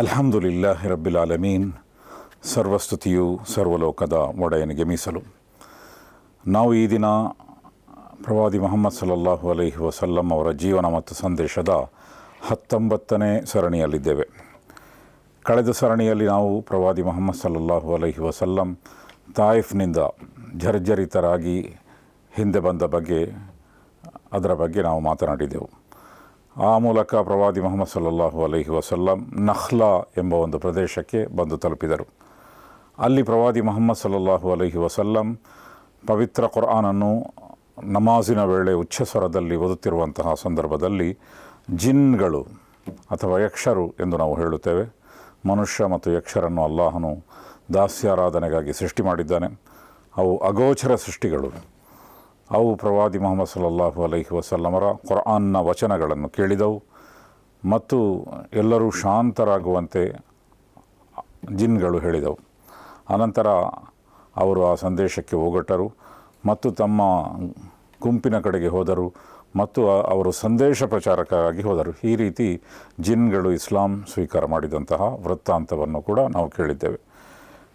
ಅಲ್ಹಮ್ದುಲಿಲ್ಲಾಹ್ ರಬ್ಬಿಲ್ ಆಲಮೀನ್. ಸರ್ವಸ್ತುತಿಯು ಸರ್ವಲೋಕದ ಒಡೆಯನಿಗೆ ಮೀಸಲು. ನಾವು ಈ ದಿನ ಪ್ರವಾದಿ ಮೊಹಮ್ಮದ್ ಸಲ್ಲಲ್ಲಾಹು ಅಲೈಹಿ ವಸಲ್ಲಂ ಅವರ ಜೀವನ ಮತ್ತು ಸಂದೇಶದ ಹತ್ತೊಂಬತ್ತನೇ ಸರಣಿಯಲ್ಲಿದ್ದೇವೆ. ಕಳೆದ ಸರಣಿಯಲ್ಲಿ ನಾವು ಪ್ರವಾದಿ ಮೊಹಮ್ಮದ್ ಸಲ್ಲಲ್ಲಾಹು ಅಲೈಹಿ ವಸಲ್ಲಂ ತಾಯಿಫ್ನಿಂದ ಜರ್ಜರಿತರಾಗಿ ಹಿಂದೆ ಬಂದ ಬಗ್ಗೆ, ಅದರ ಬಗ್ಗೆ ನಾವು ಮಾತನಾಡಿದೆವು. ಆ ಮೂಲಕ ಪ್ರವಾದಿ ಮೊಹಮ್ಮದ್ ಸಲ್ಲಲ್ಲಾಹು ಅಲೈಹಿ ವಸಲ್ಲಂ ನಹ್ಲಾ ಎಂಬ ಒಂದು ಪ್ರದೇಶಕ್ಕೆ ಬಂದು ತಲುಪಿದರು. ಅಲ್ಲಿ ಪ್ರವಾದಿ ಮೊಹಮ್ಮದ್ ಸಲ್ಲಲ್ಲಾಹು ಅಲೈಹಿ ವಸಲ್ಲಂ ಪವಿತ್ರ ಕುರ್ಆನನ್ನು ನಮಾಜಿನ ವೇಳೆ ಉಚ್ಚ ಸ್ವರದಲ್ಲಿ ಓದುತ್ತಿರುವಂತಹ ಸಂದರ್ಭದಲ್ಲಿ ಜಿನ್ಗಳು ಅಥವಾ ಯಕ್ಷರು ಎಂದು ನಾವು ಹೇಳುತ್ತೇವೆ. ಮನುಷ್ಯ ಮತ್ತು ಯಕ್ಷರನ್ನು ಅಲ್ಲಾಹನು ದಾಸ್ಯಾರಾಧನೆಗಾಗಿ ಸೃಷ್ಟಿ ಮಾಡಿದ್ದಾನೆ. ಅವು ಅಗೋಚರ ಸೃಷ್ಟಿಗಳು. ಅವು ಪ್ರವಾದಿ ಮೊಹಮ್ಮದ್ ಸಲ್ಲಲ್ಲಾಹು ಅಲೈಹಿ ವಸಲ್ಲಮರ ಕುರಾನ್ನ ವಚನಗಳನ್ನು ಕೇಳಿದವು ಮತ್ತು ಎಲ್ಲರೂ ಶಾಂತರಾಗುವಂತೆ ಜಿನ್ಗಳು ಹೇಳಿದವು. ಅನಂತರ ಅವರು ಆ ಸಂದೇಶಕ್ಕೆ ಹೋಗಟ್ಟರು ಮತ್ತು ತಮ್ಮ ಗುಂಪಿನ ಕಡೆಗೆ ಹೋದರು ಮತ್ತು ಅವರು ಸಂದೇಶ ಪ್ರಚಾರಕ್ಕಾಗಿ ಹೋದರು. ಈ ರೀತಿ ಜಿನ್ಗಳು ಇಸ್ಲಾಂ ಸ್ವೀಕಾರ ಮಾಡಿದಂತಹ ವೃತ್ತಾಂತವನ್ನು ಕೂಡ ನಾವು ಕೇಳಿದ್ದೇವೆ.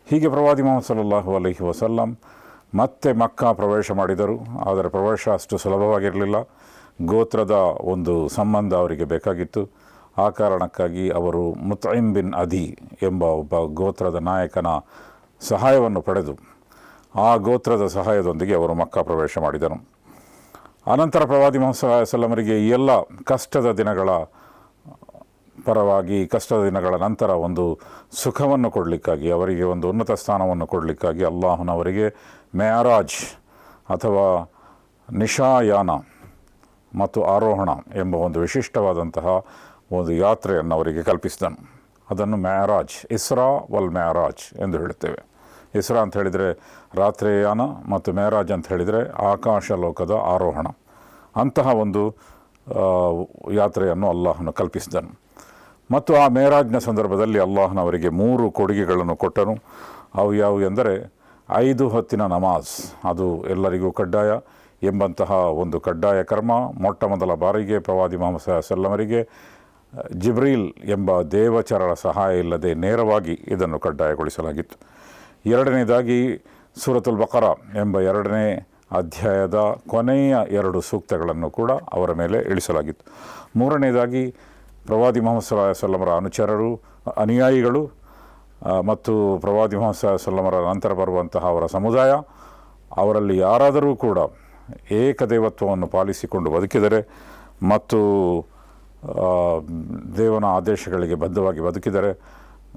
ಹೀಗೆ ಪ್ರವಾದಿ ಮೊಹಮ್ಮದ್ ಸಲ್ಲಲ್ಲಾಹು ಅಲೈಹಿ ವಸಲ್ಲಂ ಮತ್ತೆ ಮಕ್ಕ ಪ್ರವೇಶ ಮಾಡಿದರು. ಆದರೆ ಪ್ರವೇಶ ಅಷ್ಟು ಸುಲಭವಾಗಿರಲಿಲ್ಲ. ಗೋತ್ರದ ಒಂದು ಸಂಬಂಧ ಅವರಿಗೆ ಬೇಕಾಗಿತ್ತು. ಆ ಕಾರಣಕ್ಕಾಗಿ ಅವರು ಮುತೈಮ್ ಬಿನ್ ಅದಿ ಎಂಬ ಒಬ್ಬ ಗೋತ್ರದ ನಾಯಕನ ಸಹಾಯವನ್ನು ಪಡೆದು ಆ ಗೋತ್ರದ ಸಹಾಯದೊಂದಿಗೆ ಅವರು ಮಕ್ಕ ಪ್ರವೇಶ ಮಾಡಿದರು. ಅನಂತರ ಪ್ರವಾದಿ ಮೊಹಮ್ಮದ್ ಸಲ್ಲಮರಿಗೆ ಈ ಎಲ್ಲ ಕಷ್ಟದ ದಿನಗಳ ಪರವಾಗಿ, ಕಷ್ಟದ ದಿನಗಳ ನಂತರ ಒಂದು ಸುಖವನ್ನು ಕೊಡಲಿಕ್ಕಾಗಿ, ಅವರಿಗೆ ಒಂದು ಉನ್ನತ ಸ್ಥಾನವನ್ನು ಕೊಡಲಿಕ್ಕಾಗಿ ಅಲ್ಲಾಹನವರಿಗೆ ಮ್ಯಾರಾಜ್ ಅಥವಾ ನಿಶಾಯಾನ ಮತ್ತು ಆರೋಹಣ ಎಂಬ ಒಂದು ವಿಶಿಷ್ಟವಾದಂತಹ ಒಂದು ಯಾತ್ರೆಯನ್ನು ಅವರಿಗೆ ಕಲ್ಪಿಸಿದನು. ಅದನ್ನು ಮ್ಯಾರಾಜ್, ಇಸ್ರಾ ವಲ್ ಮ್ಯಾರಾಜ್ ಎಂದು ಹೇಳುತ್ತೇವೆ. ಇಸ್ರಾ ಅಂತ ಹೇಳಿದರೆ ರಾತ್ರಿಯಾನ ಮತ್ತು ಮ್ಯಾರಾಜ್ ಅಂತ ಹೇಳಿದರೆ ಆಕಾಶ ಲೋಕದ ಆರೋಹಣ. ಅಂತಹ ಒಂದು ಯಾತ್ರೆಯನ್ನು ಅಲ್ಲಾಹನು ಕಲ್ಪಿಸಿದನು. ಮತ್ತು ಆ ಮೇರಾಜ್ನ ಸಂದರ್ಭದಲ್ಲಿ ಅಲ್ಲಾಹನವರಿಗೆ ಮೂರು ಕೊಡುಗೆಗಳನ್ನು ಕೊಟ್ಟನು. ಅವು ಯಾವುವು ಎಂದರೆ ಐದು ಹೊತ್ತಿನ ನಮಾಜ್. ಅದು ಎಲ್ಲರಿಗೂ ಕಡ್ಡಾಯ ಎಂಬಂತಹ ಒಂದು ಕಡ್ಡಾಯ ಕರ್ಮ. ಮೊಟ್ಟ ಮೊದಲ ಬಾರಿಗೆ ಪ್ರವಾದಿ ಮೊಹಮ್ಮದ್ ಸಲ್ಲಮರಿಗೆ ಜಿಬ್ರೀಲ್ ಎಂಬ ದೇವಚರರ ಸಹಾಯ ಇಲ್ಲದೆ ನೇರವಾಗಿ ಇದನ್ನು ಕಡ್ಡಾಯಗೊಳಿಸಲಾಗಿತ್ತು. ಎರಡನೇದಾಗಿ ಸೂರತುಲ್ ಬಕರ ಎಂಬ ಎರಡನೇ ಅಧ್ಯಾಯದ ಕೊನೆಯ ಎರಡು ಸೂಕ್ತಗಳನ್ನು ಕೂಡ ಅವರ ಮೇಲೆ ಇಳಿಸಲಾಗಿತ್ತು. ಮೂರನೇದಾಗಿ ಪ್ರವಾದಿ ಮೊಹಮ್ಮದ್ ಸಲ್ಲಾ ಸಲ್ಲಮರ ಅನುಚರರು, ಅನುಯಾಯಿಗಳು ಮತ್ತು ಪ್ರವಾದಿ ಮೊಹಮ್ಮದ್ ಸಲ್ಲಮರ ನಂತರ ಬರುವಂತಹ ಅವರ ಸಮುದಾಯ, ಅವರಲ್ಲಿ ಯಾರಾದರೂ ಕೂಡ ಏಕದೇವತ್ವವನ್ನು ಪಾಲಿಸಿಕೊಂಡು ಬದುಕಿದರೆ ಮತ್ತು ದೇವನ ಆದೇಶಗಳಿಗೆ ಬದ್ಧವಾಗಿ ಬದುಕಿದರೆ,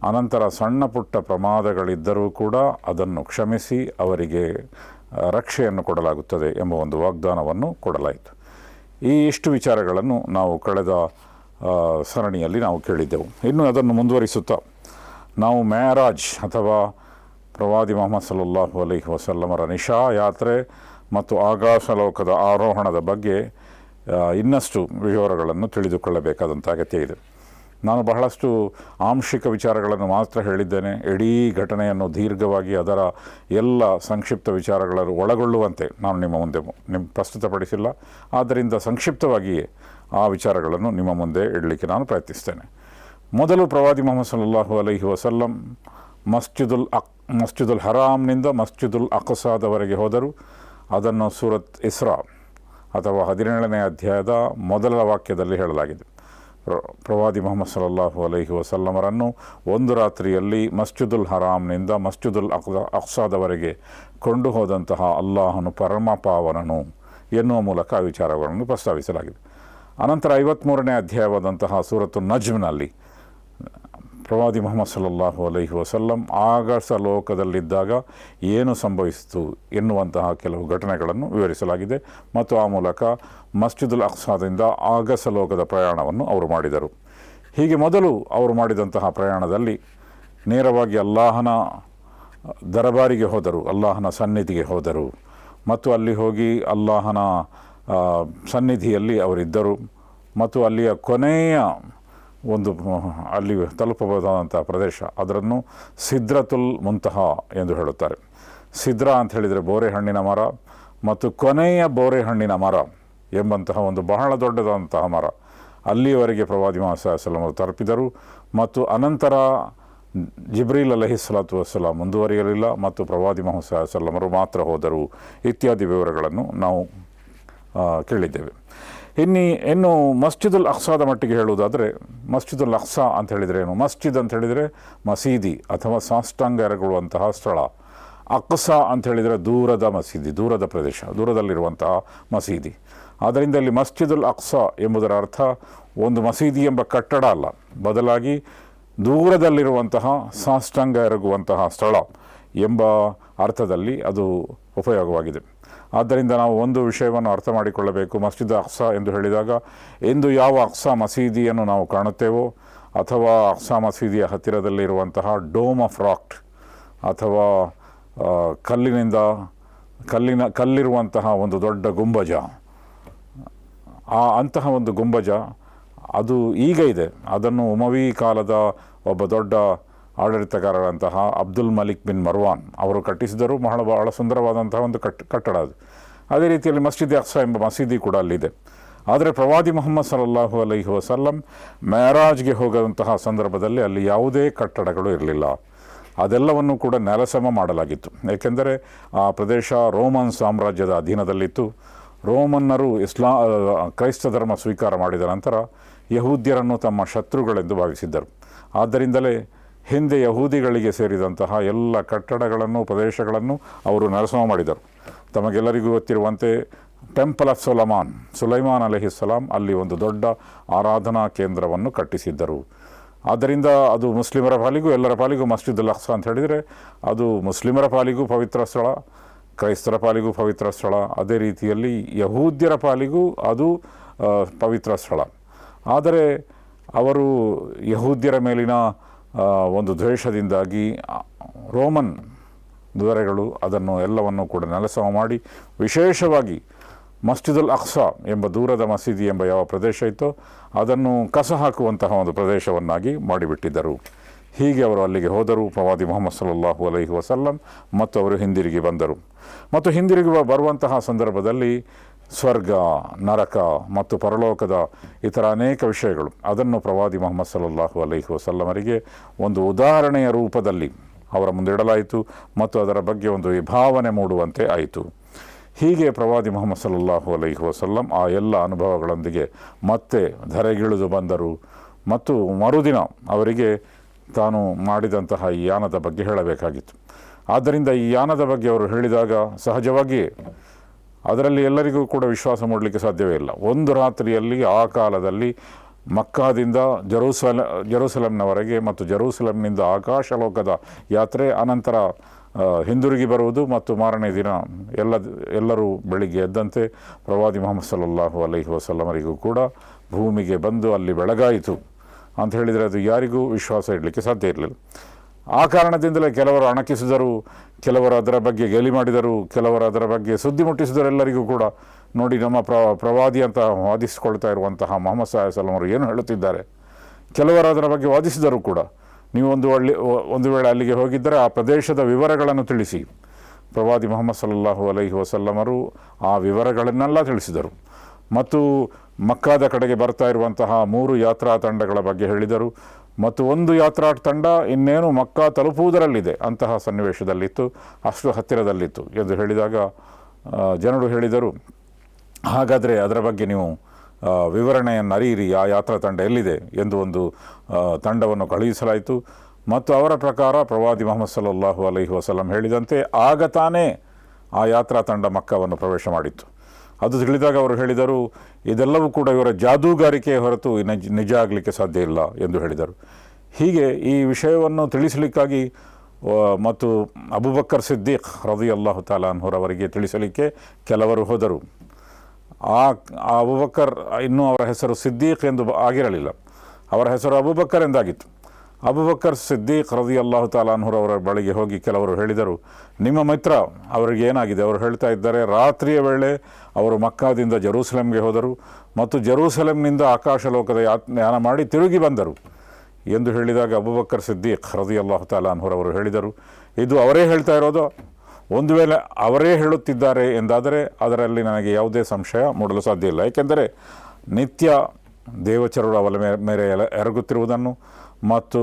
ಅನಂತರ ಸಣ್ಣ ಪುಟ್ಟ ಪ್ರಮಾದಗಳಿದ್ದರೂ ಕೂಡ ಅದನ್ನು ಕ್ಷಮಿಸಿ ಅವರಿಗೆ ರಕ್ಷೆಯನ್ನು ಕೊಡಲಾಗುತ್ತದೆ ಎಂಬ ಒಂದು ವಾಗ್ದಾನವನ್ನು ಕೊಡಲಾಯಿತು. ಈ ಇಷ್ಟು ವಿಚಾರಗಳನ್ನು ನಾವು ಕಳೆದ ಸರಣಿಯಲ್ಲಿ ನಾವು ಕೇಳಿದ್ದೆವು. ಇನ್ನು ಅದನ್ನು ಮುಂದುವರಿಸುತ್ತಾ ನಾವು ಮ್ಯಾರಾಜ್ ಅಥವಾ ಪ್ರವಾದಿ ಮೊಹಮ್ಮದ್ ಸಲ್ಲಲ್ಲಾಹು ಅಲೈಹಿ ವಸಲ್ಲಮರ ನಿಶಾ ಯಾತ್ರೆ ಮತ್ತು ಆಕಾಶಲೋಕದ ಆರೋಹಣದ ಬಗ್ಗೆ ಇನ್ನಷ್ಟು ವಿವರಗಳನ್ನು ತಿಳಿದುಕೊಳ್ಳಬೇಕಾದಂಥ ಅಗತ್ಯ ಇದೆ. ನಾನು ಬಹಳಷ್ಟು ಆಂಶಿಕ ವಿಚಾರಗಳನ್ನು ಮಾತ್ರ ಹೇಳಿದ್ದೇನೆ. ಇಡೀ ಘಟನೆಯನ್ನು ದೀರ್ಘವಾಗಿ ಅದರ ಎಲ್ಲ ಸಂಕ್ಷಿಪ್ತ ವಿಚಾರಗಳನ್ನು ಒಳಗೊಳ್ಳುವಂತೆ ನಾನು ನಿಮ್ಮ ಮುಂದೆ ನಿಮ್ಮ ಪ್ರಸ್ತುತಪಡಿಸಿಲ್ಲ. ಆದ್ದರಿಂದ ಸಂಕ್ಷಿಪ್ತವಾಗಿಯೇ ಆ ವಿಚಾರಗಳನ್ನು ನಿಮ್ಮ ಮುಂದೆ ಇಡಲಿಕ್ಕೆ ನಾನು ಪ್ರಯತ್ನಿಸ್ತೇನೆ. ಮೊದಲು ಪ್ರವಾದಿ ಮೊಹಮ್ಮದ್ ಸಲ್ಲಾಹು ಅಲೈಹಿ ವಸಲ್ಲಂ ಮಸ್ಜಿದುಲ್ ಅಕ್, ಮಸ್ಜಿದುಲ್ ಹರಾಮ್ನಿಂದ ಮಸ್ಜಿದುಲ್ ಅಕಸಾದವರೆಗೆ ಹೋದರು. ಅದನ್ನು ಸೂರತ್ ಇಸ್ರಾ ಅಥವಾ ಹದಿನೇಳನೇ ಅಧ್ಯಾಯದ ಮೊದಲ ವಾಕ್ಯದಲ್ಲಿ ಹೇಳಲಾಗಿದೆ. ಪ್ರವಾದಿ ಮೊಹಮ್ಮದ್ ಸಲ್ಲಾಹು ಅಲೈಹಿ ವಸಲ್ಲಮರನ್ನು ಒಂದು ರಾತ್ರಿಯಲ್ಲಿ ಮಸ್ಜಿದುಲ್ ಹರಾಮ್ನಿಂದ ಮಸ್ಜಿದುಲ್ ಅಕ್ ಅಕ್ಸಾದವರೆಗೆ ಕೊಂಡು ಹೋದಂತಹ ಅಲ್ಲಾಹನು ಪರಮಪಾವನನು ಎನ್ನುವ ಮೂಲಕ ಆ ವಿಚಾರಗಳನ್ನು ಪ್ರಸ್ತಾವಿಸಲಾಗಿದೆ. ಅನಂತರ ಐವತ್ತ್ಮೂರನೇ ಅಧ್ಯಾಯವಾದಂತಹ ಸೂರತ್ತು ನಜ್ಮ್ನಲ್ಲಿ ಪ್ರವಾದಿ ಮೊಹಮ್ಮದ್ ಸಲ್ಲಲ್ಲಾಹು ಅಲೈಹಿ ವಸಲ್ಲಂ ಆಗಸ ಲೋಕದಲ್ಲಿದ್ದಾಗ ಏನು ಸಂಭವಿಸಿತು ಎನ್ನುವಂತಹ ಕೆಲವು ಘಟನೆಗಳನ್ನು ವಿವರಿಸಲಾಗಿದೆ ಮತ್ತು ಆ ಮೂಲಕ ಮಸ್ಜಿದುಲ್ ಅಕ್ಸಾದಿಂದ ಆಗಸ ಲೋಕದ ಪ್ರಯಾಣವನ್ನು ಅವರು ಮಾಡಿದರು. ಹೀಗೆ ಮೊದಲು ಅವರು ಮಾಡಿದಂತಹ ಪ್ರಯಾಣದಲ್ಲಿ ನೇರವಾಗಿ ಅಲ್ಲಾಹನ ದರಬಾರಿಗೆ ಹೋದರು, ಅಲ್ಲಾಹನ ಸನ್ನಿಧಿಗೆ ಹೋದರು ಮತ್ತು ಅಲ್ಲಿ ಹೋಗಿ ಅಲ್ಲಾಹನ ಸನ್ನಿಧಿಯಲ್ಲಿ ಅವರಿದ್ದರು ಮತ್ತು ಅಲ್ಲಿಯ ಕೊನೆಯ ಒಂದು ಅಲ್ಲಿ ತಲುಪಬಹುದಾದಂಥ ಪ್ರದೇಶ. ಅದರನ್ನು ಸಿದ್ರತುಲ್ ಮುಂತಹ ಎಂದು ಹೇಳುತ್ತಾರೆ. ಸಿದ್ರ ಅಂತ ಹೇಳಿದರೆ ಬೋರೆ ಹಣ್ಣಿನ ಮರ ಮತ್ತು ಕೊನೆಯ ಬೋರೆ ಹಣ್ಣಿನ ಮರ ಎಂಬಂತಹ ಒಂದು ಬಹಳ ದೊಡ್ಡದಾದಂತಹ ಮರ. ಅಲ್ಲಿಯವರೆಗೆ ಪ್ರವಾದಿ ಮಹಾಸಲಮರು ತಲುಪಿದರು ಮತ್ತು ಅನಂತರ ಜಿಬ್ರೀಲ್ ಅಲಹಿ ಸಲಾತು ವಸ್ಸಲಾಂ ಮುಂದುವರಿಯಲಿಲ್ಲ ಮತ್ತು ಪ್ರವಾದಿ ಮಹಾಸಲಾಮರು ಮಾತ್ರ ಹೋದರು. ಇತ್ಯಾದಿ ವಿವರಗಳನ್ನು ನಾವು ಕೇಳಿದ್ದೇವೆ. ಇನ್ನು ಇನ್ನು ಮಸ್ಜಿದುಲ್ ಅಕ್ಸಾದ ಮಟ್ಟಿಗೆ ಹೇಳುವುದಾದರೆ, ಮಸ್ಜಿದುಲ್ ಅಕ್ಸಾ ಅಂತ ಹೇಳಿದರೆ ಏನು? ಮಸ್ಜಿದ್ ಅಂತ ಹೇಳಿದರೆ ಮಸೀದಿ ಅಥವಾ ಸಾಷ್ಟಾಂಗ ಎರಗುವಂತಹ ಸ್ಥಳ. ಅಕ್ಸಾ ಅಂತ ಹೇಳಿದರೆ ದೂರದ ಮಸೀದಿ, ದೂರದ ಪ್ರದೇಶ, ದೂರದಲ್ಲಿರುವಂತಹ ಮಸೀದಿ. ಆದ್ದರಿಂದ ಇಲ್ಲಿ ಮಸ್ಜಿದುಲ್ ಅಕ್ಸಾ ಎಂಬುದರ ಅರ್ಥ ಒಂದು ಮಸೀದಿ ಎಂಬ ಕಟ್ಟಡ ಅಲ್ಲ. ಬದಲಾಗಿ ದೂರದಲ್ಲಿರುವಂತಹ ಸಾಷ್ಟಾಂಗ ಎರಗುವಂತಹ ಸ್ಥಳ ಎಂಬ ಅರ್ಥದಲ್ಲಿ ಅದು ಉಪಯೋಗವಾಗಿದೆ. ಆದ್ದರಿಂದ ನಾವು ಒಂದು ವಿಷಯವನ್ನು ಅರ್ಥ ಮಾಡಿಕೊಳ್ಳಬೇಕು. ಮಸ್ಜಿದ್ ಅಕ್ಸಾ ಎಂದು ಹೇಳಿದಾಗ ಎಂದು ಯಾವ ಅಕ್ಸಾ ಮಸೀದಿಯನ್ನು ನಾವು ಕಾಣುತ್ತೇವೋ, ಅಥವಾ ಅಕ್ಸಾ ಮಸೀದಿಯ ಹತ್ತಿರದಲ್ಲಿರುವಂತಹ ಡೋಮ್ ಆಫ್ ರಾಕ್ಟ್, ಅಥವಾ ಕಲ್ಲಿನಿಂದ, ಕಲ್ಲಿನ, ಕಲ್ಲಿರುವಂತಹ ಒಂದು ದೊಡ್ಡ ಗುಂಬಜ. ಆ ಅಂತಹ ಒಂದು ಗುಂಬಜ, ಅದು ಈಗ ಇದೆ. ಅದನ್ನು ಉಮವಿ ಕಾಲದ ಒಬ್ಬ ದೊಡ್ಡ ಆಡಳಿತಗಾರರಂತಹ ಅಬ್ದುಲ್ ಮಲಿಕ್ ಬಿನ್ ಮರ್ವಾನ್ ಅವರು ಕಟ್ಟಿಸಿದರು ಬಹಳ ಬಹಳ ಸುಂದರವಾದಂತಹ ಒಂದು ಕಟ್ ಕಟ್ಟಡ ಅದು. ಅದೇ ರೀತಿಯಲ್ಲಿ ಮಸ್ಜಿದ್ ಅಕ್ಸಾ ಎಂಬ ಮಸೀದಿ ಕೂಡ ಅಲ್ಲಿದೆ. ಆದರೆ ಪ್ರವಾದಿ ಮೊಹಮ್ಮದ್ ಸಲ್ಲಲ್ಲಾಹು ಅಲೈಹಿ ವಸಲ್ಲಂ ಮ್ಯಾರಾಜ್ಗೆ ಹೋಗದಂತಹ ಸಂದರ್ಭದಲ್ಲಿ ಅಲ್ಲಿ ಯಾವುದೇ ಕಟ್ಟಡಗಳು ಇರಲಿಲ್ಲ. ಅದೆಲ್ಲವನ್ನು ಕೂಡ ನೆಲಸಮ ಮಾಡಲಾಗಿತ್ತು. ಏಕೆಂದರೆ ಆ ಪ್ರದೇಶ ರೋಮನ್ ಸಾಮ್ರಾಜ್ಯದ ಅಧೀನದಲ್ಲಿತ್ತು. ರೋಮನ್ನರು ಇಸ್ಲಾ ಕ್ರೈಸ್ತ ಧರ್ಮ ಸ್ವೀಕಾರ ಮಾಡಿದ ನಂತರ ಯಹೂದ್ಯರನ್ನು ತಮ್ಮ ಶತ್ರುಗಳೆಂದು ಭಾವಿಸಿದ್ದರು. ಆದ್ದರಿಂದಲೇ ಹಿಂದೆ ಯಹೂದಿಗಳಿಗೆ ಸೇರಿದಂತಹ ಎಲ್ಲ ಕಟ್ಟಡಗಳನ್ನು, ಪ್ರದೇಶಗಳನ್ನು ಅವರು ನರಸಮ ಮಾಡಿದರು. ತಮಗೆಲ್ಲರಿಗೂ ಗೊತ್ತಿರುವಂತೆ ಟೆಂಪಲ್ ಆಫ್ ಸೊಲಮಾನ್, ಸುಲೈಮಾನ್ ಅಲಹಿಸ್ಸಲಾಂ ಅಲ್ಲಿ ಒಂದು ದೊಡ್ಡ ಆರಾಧನಾ ಕೇಂದ್ರವನ್ನು ಕಟ್ಟಿಸಿದ್ದರು. ಆದ್ದರಿಂದ ಅದು ಮುಸ್ಲಿಮರ ಪಾಲಿಗೂ, ಎಲ್ಲರ ಪಾಲಿಗೂ ಮಸ್ಜಿದ್ ಅಲ್ ಅಹ್ಸಾ ಅಂತ ಹೇಳಿದರೆ ಅದು ಮುಸ್ಲಿಮರ ಪಾಲಿಗೂ ಪವಿತ್ರ ಸ್ಥಳ, ಕ್ರೈಸ್ತರ ಪಾಲಿಗೂ ಪವಿತ್ರ ಸ್ಥಳ, ಅದೇ ರೀತಿಯಲ್ಲಿ ಯಹೂದ್ಯರ ಪಾಲಿಗೂ ಅದು ಪವಿತ್ರ ಸ್ಥಳ. ಆದರೆ ಅವರು ಯಹೂದ್ಯರ ಮೇಲಿನ ಒಂದು ದ್ವೇಷದಿಂದಾಗಿ ರೋಮನ್ ದೊರೆಗಳು ಅದನ್ನು ಎಲ್ಲವನ್ನು ಕೂಡ ನೆಲಸಮ ಮಾಡಿ ವಿಶೇಷವಾಗಿ ಮಸ್ಜಿದುಲ್ ಅಕ್ಸಾ ಎಂಬ ದೂರದ ಮಸೀದಿ ಎಂಬ ಯಾವ ಪ್ರದೇಶ ಇತ್ತೋ ಅದನ್ನು ಕಸ ಹಾಕುವಂತಹ ಒಂದು ಪ್ರದೇಶವನ್ನಾಗಿ ಮಾಡಿಬಿಟ್ಟಿದ್ದರು. ಹೀಗೆ ಅವರು ಅಲ್ಲಿಗೆ ಹೋದರು, ಪ್ರವಾದಿ ಮೊಹಮ್ಮದ್ ಸಲ್ಲಲ್ಲಾಹು ಅಲೈಹಿ ವಸಲ್ಲಂ ಮತ್ತು ಅವರು ಹಿಂದಿರುಗಿ ಬಂದರು. ಮತ್ತು ಹಿಂದಿರುಗಿ ಬರುವಂತಹ ಸಂದರ್ಭದಲ್ಲಿ ಸ್ವರ್ಗ, ನರಕ ಮತ್ತು ಪರಲೋಕದ ಇತರ ಅನೇಕ ವಿಷಯಗಳು. ಅದನ್ನು ಪ್ರವಾದಿ ಮೊಹಮ್ಮದ್ ಸಲ್ಲಲ್ಲಾಹು ಅಲೈಹಿ ವಸಲ್ಲಮರಿಗೆ ಒಂದು ಉದಾಹರಣೆಯ ರೂಪದಲ್ಲಿ ಅವರ ಮುಂದಿಡಲಾಯಿತು ಮತ್ತು ಅದರ ಬಗ್ಗೆ ಒಂದು ವಿಭಾವನೆ ಮೂಡುವಂತೆ ಆಯಿತು. ಹೀಗೆ ಪ್ರವಾದಿ ಮೊಹಮ್ಮದ್ ಸಲ್ಲಲ್ಲಾಹು ಅಲೈಹಿ ವಸಲ್ಲಂ ಆ ಎಲ್ಲ ಅನುಭವಗಳೊಂದಿಗೆ ಮತ್ತೆ ಧರೆಗಿಳಿದು ಬಂದರು ಮತ್ತು ಮರುದಿನ ಅವರಿಗೆ ತಾನು ಮಾಡಿದಂತಹ ಈ ಯಾನದ ಬಗ್ಗೆ ಹೇಳಬೇಕಾಗಿತ್ತು. ಆದ್ದರಿಂದ ಈ ಯಾನದ ಬಗ್ಗೆ ಅವರು ಹೇಳಿದಾಗ ಸಹಜವಾಗಿಯೇ ಅದರಲ್ಲಿ ಎಲ್ಲರಿಗೂ ಕೂಡ ವಿಶ್ವಾಸ ಮೂಡಲಿಕ್ಕೆ ಸಾಧ್ಯವೇ ಇಲ್ಲ. ಒಂದು ರಾತ್ರಿಯಲ್ಲಿ ಆ ಕಾಲದಲ್ಲಿ ಮಕ್ಕಾದಿಂದ ಜರೂಸಲ, ಜರೂಸಲಂನವರೆಗೆ ಮತ್ತು ಆಕಾಶ ಆಕಾಶಲೋಕದ ಯಾತ್ರೆ, ಅನಂತರ ಹಿಂದಿರುಗಿ ಬರುವುದು ಮತ್ತು ಮಾರನೇ ದಿನ ಎಲ್ಲ, ಎಲ್ಲರೂ ಬೆಳಿಗ್ಗೆ ಎದ್ದಂತೆ ಪ್ರವಾದಿ ಮೊಹಮ್ಮದ್ ಸಲ್ಲಲ್ಲಾಹು ಅಲೈಹಿ ವಸಲ್ಲಮರಿಗೂ ಕೂಡ ಭೂಮಿಗೆ ಬಂದು ಅಲ್ಲಿ ಬೆಳಗಾಯಿತು. ಅಂತ ಹೇಳಿದರೆ ಅದು ಯಾರಿಗೂ ವಿಶ್ವಾಸ ಇಡಲಿಕ್ಕೆ ಸಾಧ್ಯ ಇರಲಿಲ್ಲ. ಆ ಕಾರಣದಿಂದಲೇ ಕೆಲವರು ಅಣಕಿಸಿದರು, ಕೆಲವರು ಅದರ ಬಗ್ಗೆ ಗೇಲಿ ಮಾಡಿದರು, ಕೆಲವರು ಅದರ ಬಗ್ಗೆ ಸುದ್ದಿ ಮುಟ್ಟಿಸಿದರು ಎಲ್ಲರಿಗೂ ಕೂಡ. ನೋಡಿ ನಮ್ಮ ಪ್ರ, ಪ್ರವಾದಿ ಅಂತ ವಾದಿಸಿಕೊಳ್ತಾ ಇರುವಂತಹ ಮೊಹಮ್ಮದ್ ಸಾಹೇಬ್ ಅವರು ಏನು ಹೇಳುತ್ತಿದ್ದಾರೆ? ಕೆಲವರು ಅದರ ಬಗ್ಗೆ ವಾದಿಸಿದರು ಕೂಡ, ನೀವು ಒಂದು ಒಳ್ಳೆ ಒಂದು ವೇಳೆ ಅಲ್ಲಿಗೆ ಹೋಗಿದ್ದರೆ ಆ ಪ್ರದೇಶದ ವಿವರಗಳನ್ನು ತಿಳಿಸಿ. ಪ್ರವಾದಿ ಮೊಹಮ್ಮದ್ ಸಲ್ಲಲ್ಲಾಹು ಅಲೈಹಿ ವಸಲ್ಲಮರು ಆ ವಿವರಗಳನ್ನೆಲ್ಲ ತಿಳಿಸಿದರು. ಮತ್ತು ಮಕ್ಕಾದ ಕಡೆಗೆ ಬರ್ತಾ ಇರುವಂತಹ ಮೂರು ಯಾತ್ರಾ ತಂಡಗಳ ಬಗ್ಗೆ ಹೇಳಿದರು. ಮತ್ತು ಒಂದು ಯಾತ್ರಾ ತಂಡ ಇನ್ನೇನು ಮಕ್ಕಾ ತಲುಪುವುದರಲ್ಲಿದೆ. ಅಂತಹ ಸನ್ನಿವೇಶದಲ್ಲಿತ್ತು, ಅಷ್ಟು ಹತ್ತಿರದಲ್ಲಿತ್ತು ಎಂದು ಹೇಳಿದಾಗ ಜನರು ಹೇಳಿದರು, ಹಾಗಾದರೆ ಅದರ ಬಗ್ಗೆ ನೀವು ವಿವರಣೆಯನ್ನು ಅರಿಯಿರಿ ಆ ಯಾತ್ರಾ ತಂಡ ಎಲ್ಲಿದೆ ಎಂದು ಒಂದು ತಂಡವನ್ನು ಕಳುಹಿಸಲಾಯಿತು. ಮತ್ತು ಅವರ ಪ್ರಕಾರ ಪ್ರವಾದಿ ಮೊಹಮ್ಮದ್ ಸಲ್ಲಲ್ಲಾಹು ಅಲೈಹಿ ವಸಲಂ ಹೇಳಿದಂತೆ, ಆಗ ತಾನೇ ಆ ಯಾತ್ರಾ ತಂಡ ಮಕ್ಕವನ್ನು ಪ್ರವೇಶ ಮಾಡಿತ್ತು. ಅದು ತಿಳಿದಾಗ ಅವರು ಹೇಳಿದರು, ಇದೆಲ್ಲವೂ ಕೂಡ ಇವರ ಜಾದೂಗಾರಿಕೆ ಹೊರತು ನಿಜ ನಿಜ ಆಗಲಿಕ್ಕೆ ಸಾಧ್ಯ ಇಲ್ಲ ಎಂದು ಹೇಳಿದರು. ಹೀಗೆ ಈ ವಿಷಯವನ್ನು ತಿಳಿಸಲಿಕ್ಕಾಗಿ ಮತ್ತು ಅಬುಬಕ್ಕರ್ ಸಿದ್ದೀಖ್ ರವಿ ಅಲ್ಲಾಹು ತಾಲಾನ್ಹೊರವರಿಗೆ ತಿಳಿಸಲಿಕ್ಕೆ ಕೆಲವರು ಹೋದರು. ಆ ಅಬುಬಕ್ಕರ್ ಇನ್ನೂ ಅವರ ಹೆಸರು ಸಿದ್ದೀಖ್ ಎಂದು ಆಗಿರಲಿಲ್ಲ. ಅವರ ಹೆಸರು ಅಬುಬಕ್ಕರ್ ಎಂದಾಗಿತ್ತು. ಅಬುಬಕ್ಕರ್ ಸಿದ್ದೀಕ್ ಅಲ್ಲಾಹು ಅವರ ಬಳಿಗೆ ಹೋಗಿ ಕೆಲವರು ಹೇಳಿದರು, ನಿಮ್ಮ ಮಿತ್ರ ಅವರಿಗೆ ಏನಾಗಿದೆ? ಅವರು ಹೇಳ್ತಾ ಇದ್ದಾರೆ, ರಾತ್ರಿಯ ವೇಳೆ ಅವರು ಮಕ್ಕಾದಿಂದ ಜೆರೂಸಲೆಂಗೆ ಹೋದರು ಮತ್ತು ಜೆರೂಸಲೆಂನಿಂದ ಆಕಾಶಲೋಕದ ಯಾತ್, ಯಾನ ಮಾಡಿ ತಿರುಗಿ ಬಂದರು ಎಂದು ಹೇಳಿದಾಗ ಅಬುಬಕ್ಕರ್ ಸಿದ್ದೀಕ್ ಅಲ್ಲಾಹು ತಾಲಾನ್ಹುರವರು ಹೇಳಿದರು. ಇದು ಅವರೇ ಹೇಳ್ತಾ ಇರೋದು. ಒಂದು ವೇಳೆ ಅವರೇ ಹೇಳುತ್ತಿದ್ದಾರೆ ಎಂದಾದರೆ ಅದರಲ್ಲಿ ನನಗೆ ಯಾವುದೇ ಸಂಶಯ ಮೂಡಲು ಸಾಧ್ಯ ಇಲ್ಲ. ಏಕೆಂದರೆ ನಿತ್ಯ ದೇವಚರರು ಅವರ ಮೇ- ಮೇಲೆ ಎರಗುತ್ತಿರುವುದನ್ನು ಮತ್ತು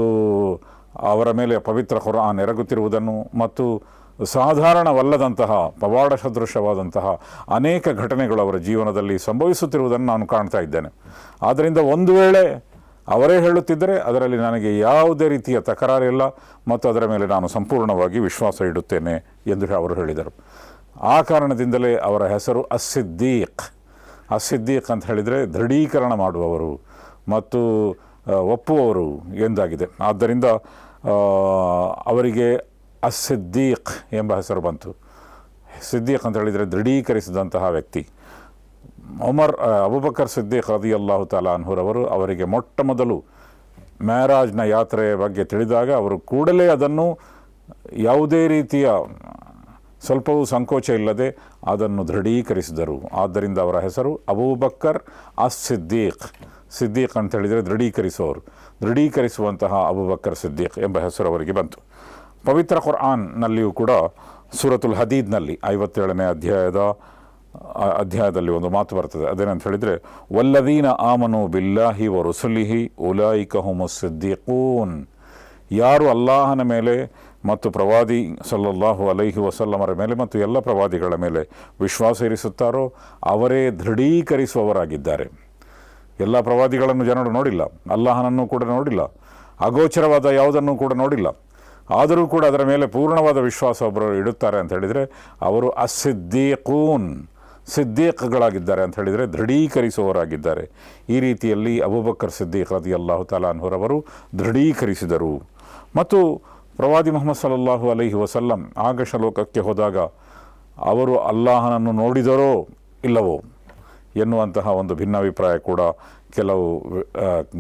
ಅವರ ಮೇಲೆ ಪವಿತ್ರ ಖುರಾನ್ ಎರಗುತ್ತಿರುವುದನ್ನು ಮತ್ತು ಸಾಧಾರಣವಲ್ಲದಂತಹ ಪವಾಡ ಸದೃಶವಾದಂತಹ ಅನೇಕ ಘಟನೆಗಳು ಅವರ ಜೀವನದಲ್ಲಿ ಸಂಭವಿಸುತ್ತಿರುವುದನ್ನು ನಾನು ಕಾಣ್ತಾ ಇದ್ದೇನೆ. ಆದ್ದರಿಂದ ಒಂದು ವೇಳೆ ಅವರೇ ಹೇಳುತ್ತಿದ್ದರೆ ಅದರಲ್ಲಿ ನನಗೆ ಯಾವುದೇ ರೀತಿಯ ತಕರಾರಿಲ್ಲ ಮತ್ತು ಅದರ ಮೇಲೆ ನಾನು ಸಂಪೂರ್ಣವಾಗಿ ವಿಶ್ವಾಸ ಇಡುತ್ತೇನೆ ಎಂದು ಅವರು ಹೇಳಿದರು. ಆ ಕಾರಣದಿಂದಲೇ ಅವರ ಹೆಸರು ಅಸ್ಸಿದ್ದೀಕ್. ಅಸ್ಸಿದ್ದೀಕ್ ಅಂತ ಹೇಳಿದರೆ ದೃಢೀಕರಣ ಮಾಡುವವರು ಮತ್ತು ಒಪ್ಪುವವರು ಎಂದಾಗಿದೆ. ಆದ್ದರಿಂದ ಅವರಿಗೆ ಅಸಿದ್ದೀಕ್ ಎಂಬ ಹೆಸರು ಬಂತು. ಸಿದ್ದೀಕ್ ಅಂತ ಹೇಳಿದರೆ ದೃಢೀಕರಿಸಿದಂತಹ ವ್ಯಕ್ತಿ. ಒಮರ್ ಅಬುಬಕರ್ ಸಿದ್ದೀಕ್ ರದಿ ಅಲ್ಲಾಹು ತಾಲಾ ಅನ್ಹುರವರು ಅವರಿಗೆ ಮೊಟ್ಟ ಮೊದಲು ಮ್ಯಾರಾಜ್ನ ಯಾತ್ರೆಯ ಬಗ್ಗೆ ತಿಳಿದಾಗ ಅವರು ಕೂಡಲೇ ಅದನ್ನು ಯಾವುದೇ ರೀತಿಯ ಸ್ವಲ್ಪವೂ ಸಂಕೋಚ ಇಲ್ಲದೆ ಅದನ್ನು ದೃಢೀಕರಿಸಿದರು. ಆದ್ದರಿಂದ ಅವರ ಹೆಸರು ಅಬೂಬಕ್ಕರ್ ಅಸ್ ಸಿದ್ದೀಕ್ ಸಿದ್ದೀಕ್ ಅಂತ ಹೇಳಿದರೆ ದೃಢೀಕರಿಸುವವರು. ದೃಢೀಕರಿಸುವಂತಹ ಅಬೂಬಕ್ಕರ್ ಸಿದ್ದೀಕ್ ಎಂಬ ಹೆಸರು ಅವರಿಗೆ ಬಂತು. ಪವಿತ್ರ ಖುರ್ಆನ್ನಲ್ಲಿಯೂ ಕೂಡ ಸೂರತುಲ್ ಹದೀದ್ನಲ್ಲಿ ಐವತ್ತೇಳನೇ ಅಧ್ಯಾಯದ ಅಧ್ಯಾಯದಲ್ಲಿ ಒಂದು ಮಾತು ಬರ್ತದೆ. ಅದೇನಂತ ಹೇಳಿದರೆ, ವಲ್ಲದೀನ ಆಮನು ಬಿಲ್ಲಾಹಿ ವ ರುಸುಲಿಹಿ ಉಲಾಯಿಕ ಹುಮು ಸಿದ್ದೀಕೂನ್ ಯಾರು ಅಲ್ಲಾಹನ ಮೇಲೆ ಮತ್ತು ಪ್ರವಾದಿ ಸಲ್ಲಲ್ಲಾಹು ಅಲೈಹಿ ವಸಲ್ಲಮರ ಮೇಲೆ ಮತ್ತು ಎಲ್ಲ ಪ್ರವಾದಿಗಳ ಮೇಲೆ ವಿಶ್ವಾಸ ಇರಿಸುತ್ತಾರೋ ಅವರೇ ದೃಢೀಕರಿಸುವವರಾಗಿದ್ದಾರೆ. ಎಲ್ಲ ಪ್ರವಾದಿಗಳನ್ನು ಜನರು ನೋಡಿಲ್ಲ, ಅಲ್ಲಾಹನನ್ನು ಕೂಡ ನೋಡಿಲ್ಲ, ಅಗೋಚರವಾದ ಯಾವುದನ್ನು ಕೂಡ ನೋಡಿಲ್ಲ. ಆದರೂ ಕೂಡ ಅದರ ಮೇಲೆ ಪೂರ್ಣವಾದ ವಿಶ್ವಾಸ ಒಬ್ಬರು ಇಡುತ್ತಾರೆ ಅಂತ ಹೇಳಿದರೆ ಅವರು ಅಸಿದ್ದೀಕೂನ್, ಸಿದ್ದೀಕ್ಗಳಾಗಿದ್ದಾರೆ ಅಂತ ಹೇಳಿದರೆ ದೃಢೀಕರಿಸುವವರಾಗಿದ್ದಾರೆ. ಈ ರೀತಿಯಲ್ಲಿ ಅಬೂಬಕ್ಕರ್ ಸಿದ್ದೀಕ್ ರದಿ ಅಲ್ಲಾಹು ತಾಲಾನ್ಹುರವರು ದೃಢೀಕರಿಸಿದರು. ಮತ್ತು ಪ್ರವಾದಿ ಮೊಹಮ್ಮದ್ ಸಲ್ಲಲ್ಲಾಹು ಅಲೈಹಿ ವಸಲ್ಲಂ ಆಗಶ ಲೋಕಕ್ಕೆ ಹೋದಾಗ ಅವರು ಅಲ್ಲಾಹನನ್ನು ನೋಡಿದರೋ ಇಲ್ಲವೋ ಎನ್ನುವಂತಹ ಒಂದು ಭಿನ್ನಾಭಿಪ್ರಾಯ ಕೂಡ ಕೆಲವು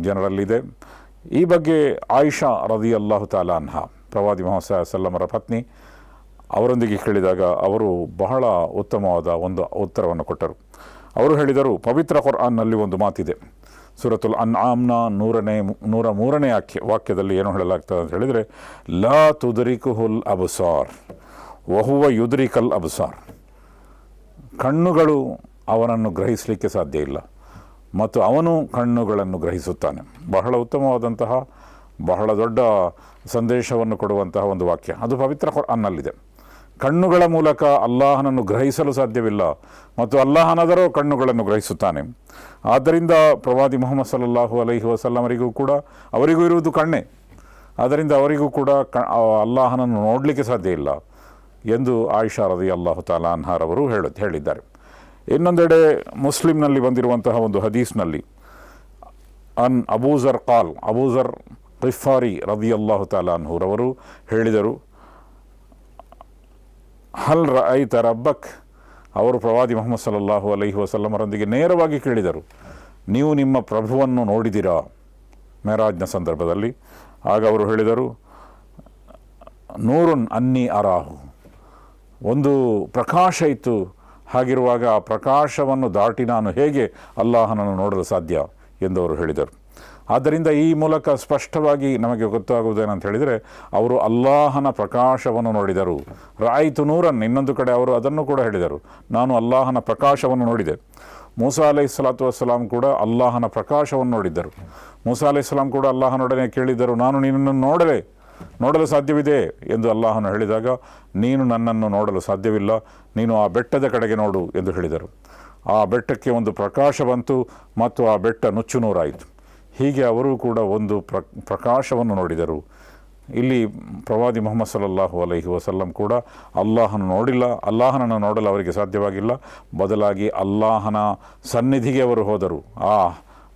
ಜನರಲ್ಲಿದೆ. ಈ ಬಗ್ಗೆ ಆಯಿಷಾ ರದಿ ಅಲ್ಲಾಹು ತಾಲಾ ಅನ್ಹಾ, ಪ್ರವಾದಿ ಮೊಹಮ್ಮದ್ ಸಲ್ಲಮರ ಪತ್ನಿ, ಅವರೊಂದಿಗೆ ಕೇಳಿದಾಗ ಅವರು ಬಹಳ ಉತ್ತಮವಾದ ಒಂದು ಉತ್ತರವನ್ನು ಕೊಟ್ಟರು. ಅವರು ಹೇಳಿದರು, ಪವಿತ್ರ ಖುರ್ಆನ್ನಲ್ಲಿ ಒಂದು ಮಾತಿದೆ. ಸುರತುಲ್ ಅನ್ ಆಮ್ನ ನೂರನೇ ನೂರ ಮೂರನೇ ಆಕ್ಯ ವಾಕ್ಯದಲ್ಲಿ ಏನು ಹೇಳಲಾಗ್ತದೆ ಅಂತ ಹೇಳಿದರೆ, ಲಾ ತುದರಿಕುಹುಲ್ ಅಬಸಾರ್, ವಹುವ ಯುದರಿಕಲ್ ಅಬಸಾರ್. ಕಣ್ಣುಗಳು ಅವನನ್ನು ಗ್ರಹಿಸಲಿಕ್ಕೆ ಸಾಧ್ಯ ಇಲ್ಲ, ಮತ್ತು ಅವನು ಕಣ್ಣುಗಳನ್ನು ಗ್ರಹಿಸುತ್ತಾನೆ. ಬಹಳ ಉತ್ತಮವಾದಂತಹ, ಬಹಳ ದೊಡ್ಡ ಸಂದೇಶವನ್ನು ಕೊಡುವಂತಹ ಒಂದು ವಾಕ್ಯ. ಅದು ಪವಿತ್ರ ಅನ್ನಲ್ಲಿದೆ. ಕಣ್ಣುಗಳ ಮೂಲಕ ಅಲ್ಲಾಹನನ್ನು ಗ್ರಹಿಸಲು ಸಾಧ್ಯವಿಲ್ಲ ಮತ್ತು ಅಲ್ಲಾಹನಾದರೂ ಕಣ್ಣುಗಳನ್ನು ಗ್ರಹಿಸುತ್ತಾನೆ. ಆದ್ದರಿಂದ ಪ್ರವಾದಿ ಮೊಹಮ್ಮದ್ ಸಲ್ಲಲ್ಲಾಹು ಅಲೈಹಿ ವಸಲ್ಲಮರಿಗೂ ಕೂಡ ಅವರಿಗೂ ಇರುವುದು ಕಣ್ಣೆ. ಆದ್ದರಿಂದ ಅವರಿಗೂ ಕೂಡ ಕ ಅಲ್ಲಾಹನನ್ನು ನೋಡಲಿಕ್ಕೆ ಸಾಧ್ಯ ಇಲ್ಲ ಎಂದು ಆಯಿಷಾ ರದಿ ಅಲ್ಲಾಹು ತಾಲಾ ಅನ್ಹಾರವರು ಹೇಳ, ಹೇಳಿದ್ದಾರೆ. ಇನ್ನೊಂದೆಡೆ ಮುಸ್ಲಿಮ್ನಲ್ಲಿ ಬಂದಿರುವಂತಹ ಒಂದು ಹದೀಸ್ನಲ್ಲಿ ಅನ್ ಅಬೂಜರ್ ಕಾಲ್, ಅಬೂಜರ್ ಕಿಫಾರಿ ರದಿ ಅಲ್ಲಾಹು ತಾಲಾ ಅನ್ಹೂರವರು ಹೇಳಿದರು ಹಲ್ ರೈತ ರಬ್ಬಕ್ ಅವರು ಪ್ರವಾದಿ ಮೊಹಮ್ಮದ್ ಸಲ್ಲಲ್ಲಾಹು ಅಲೈಹಿ ವಸಲ್ಲಮರೊಂದಿಗೆ ನೇರವಾಗಿ ಕೇಳಿದರು, ನೀವು ನಿಮ್ಮ ಪ್ರಭುವನ್ನು ನೋಡಿದಿರಾ? ಮೆರಾಜ್ನ ಸಂದರ್ಭದಲ್ಲಿ. ಆಗ ಅವರು ಹೇಳಿದರು, ನೂರುನ್ ಅನ್ನಿ ಅರಾಹು. ಒಂದು ಪ್ರಕಾಶ ಇತ್ತು. ಹಾಗಿರುವಾಗ ಆ ಪ್ರಕಾಶವನ್ನು ದಾಟಿ ನಾನು ಹೇಗೆ ಅಲ್ಲಾಹನನ್ನು ನೋಡಲು ಸಾಧ್ಯ? ಎಂದು ಅವರು ಹೇಳಿದರು. ಆದ್ದರಿಂದ ಈ ಮೂಲಕ ಸ್ಪಷ್ಟವಾಗಿ ನಮಗೆ ಗೊತ್ತಾಗುವುದೇನಂತ ಹೇಳಿದರೆ, ಅವರು ಅಲ್ಲಾಹನ ಪ್ರಕಾಶವನ್ನು ನೋಡಿದರು. ರಾಯಿತು ನೂರನ್, ಇನ್ನೊಂದು ಕಡೆ ಅವರು ಅದನ್ನು ಕೂಡ ಹೇಳಿದರು. ನಾನು ಅಲ್ಲಾಹನ ಪ್ರಕಾಶವನ್ನು ನೋಡಿದೆ. ಮೂಸಾ ಅಲೈ ಸಲಾತು ವಸ್ಸಲಾಂ ಕೂಡ ಅಲ್ಲಾಹನ ಪ್ರಕಾಶವನ್ನು ನೋಡಿದ್ದರು. ಮೂಸಾ ಅಲೈ ಕೂಡ ಅಲ್ಲಾಹನೊಡನೆ ಕೇಳಿದ್ದರು, ನಾನು ನಿನ್ನನ್ನು ನೋಡಲೆ ನೋಡಲು ಸಾಧ್ಯವಿದೆ ಎಂದು ಅಲ್ಲಾಹನು ಹೇಳಿದಾಗ, ನೀನು ನನ್ನನ್ನು ನೋಡಲು ಸಾಧ್ಯವಿಲ್ಲ, ನೀನು ಆ ಬೆಟ್ಟದ ಕಡೆಗೆ ನೋಡು ಎಂದು ಹೇಳಿದರು. ಆ ಬೆಟ್ಟಕ್ಕೆ ಒಂದು ಪ್ರಕಾಶ ಬಂತು ಮತ್ತು ಆ ಬೆಟ್ಟ ನುಚ್ಚು ನೂರಾಯಿತು. ಹೀಗೆ ಅವರು ಕೂಡ ಒಂದು ಪ್ರ, ಪ್ರಕಾಶವನ್ನು ನೋಡಿದರು. ಇಲ್ಲಿ ಪ್ರವಾದಿ ಮೊಹಮ್ಮದ್ ಸಲ್ಲಲ್ಲಾಹು ಅಲೈಹಿ ವಸಲ್ಲಂ ಕೂಡ ಅಲ್ಲಾಹನ ನೋಡಿಲ್ಲ, ಅಲ್ಲಾಹನನ್ನು ನೋಡಲು ಅವರಿಗೆ ಸಾಧ್ಯವಾಗಿಲ್ಲ. ಬದಲಾಗಿ ಅಲ್ಲಾಹನ ಸನ್ನಿಧಿಗೆ ಅವರು ಹೋದರು. ಆ,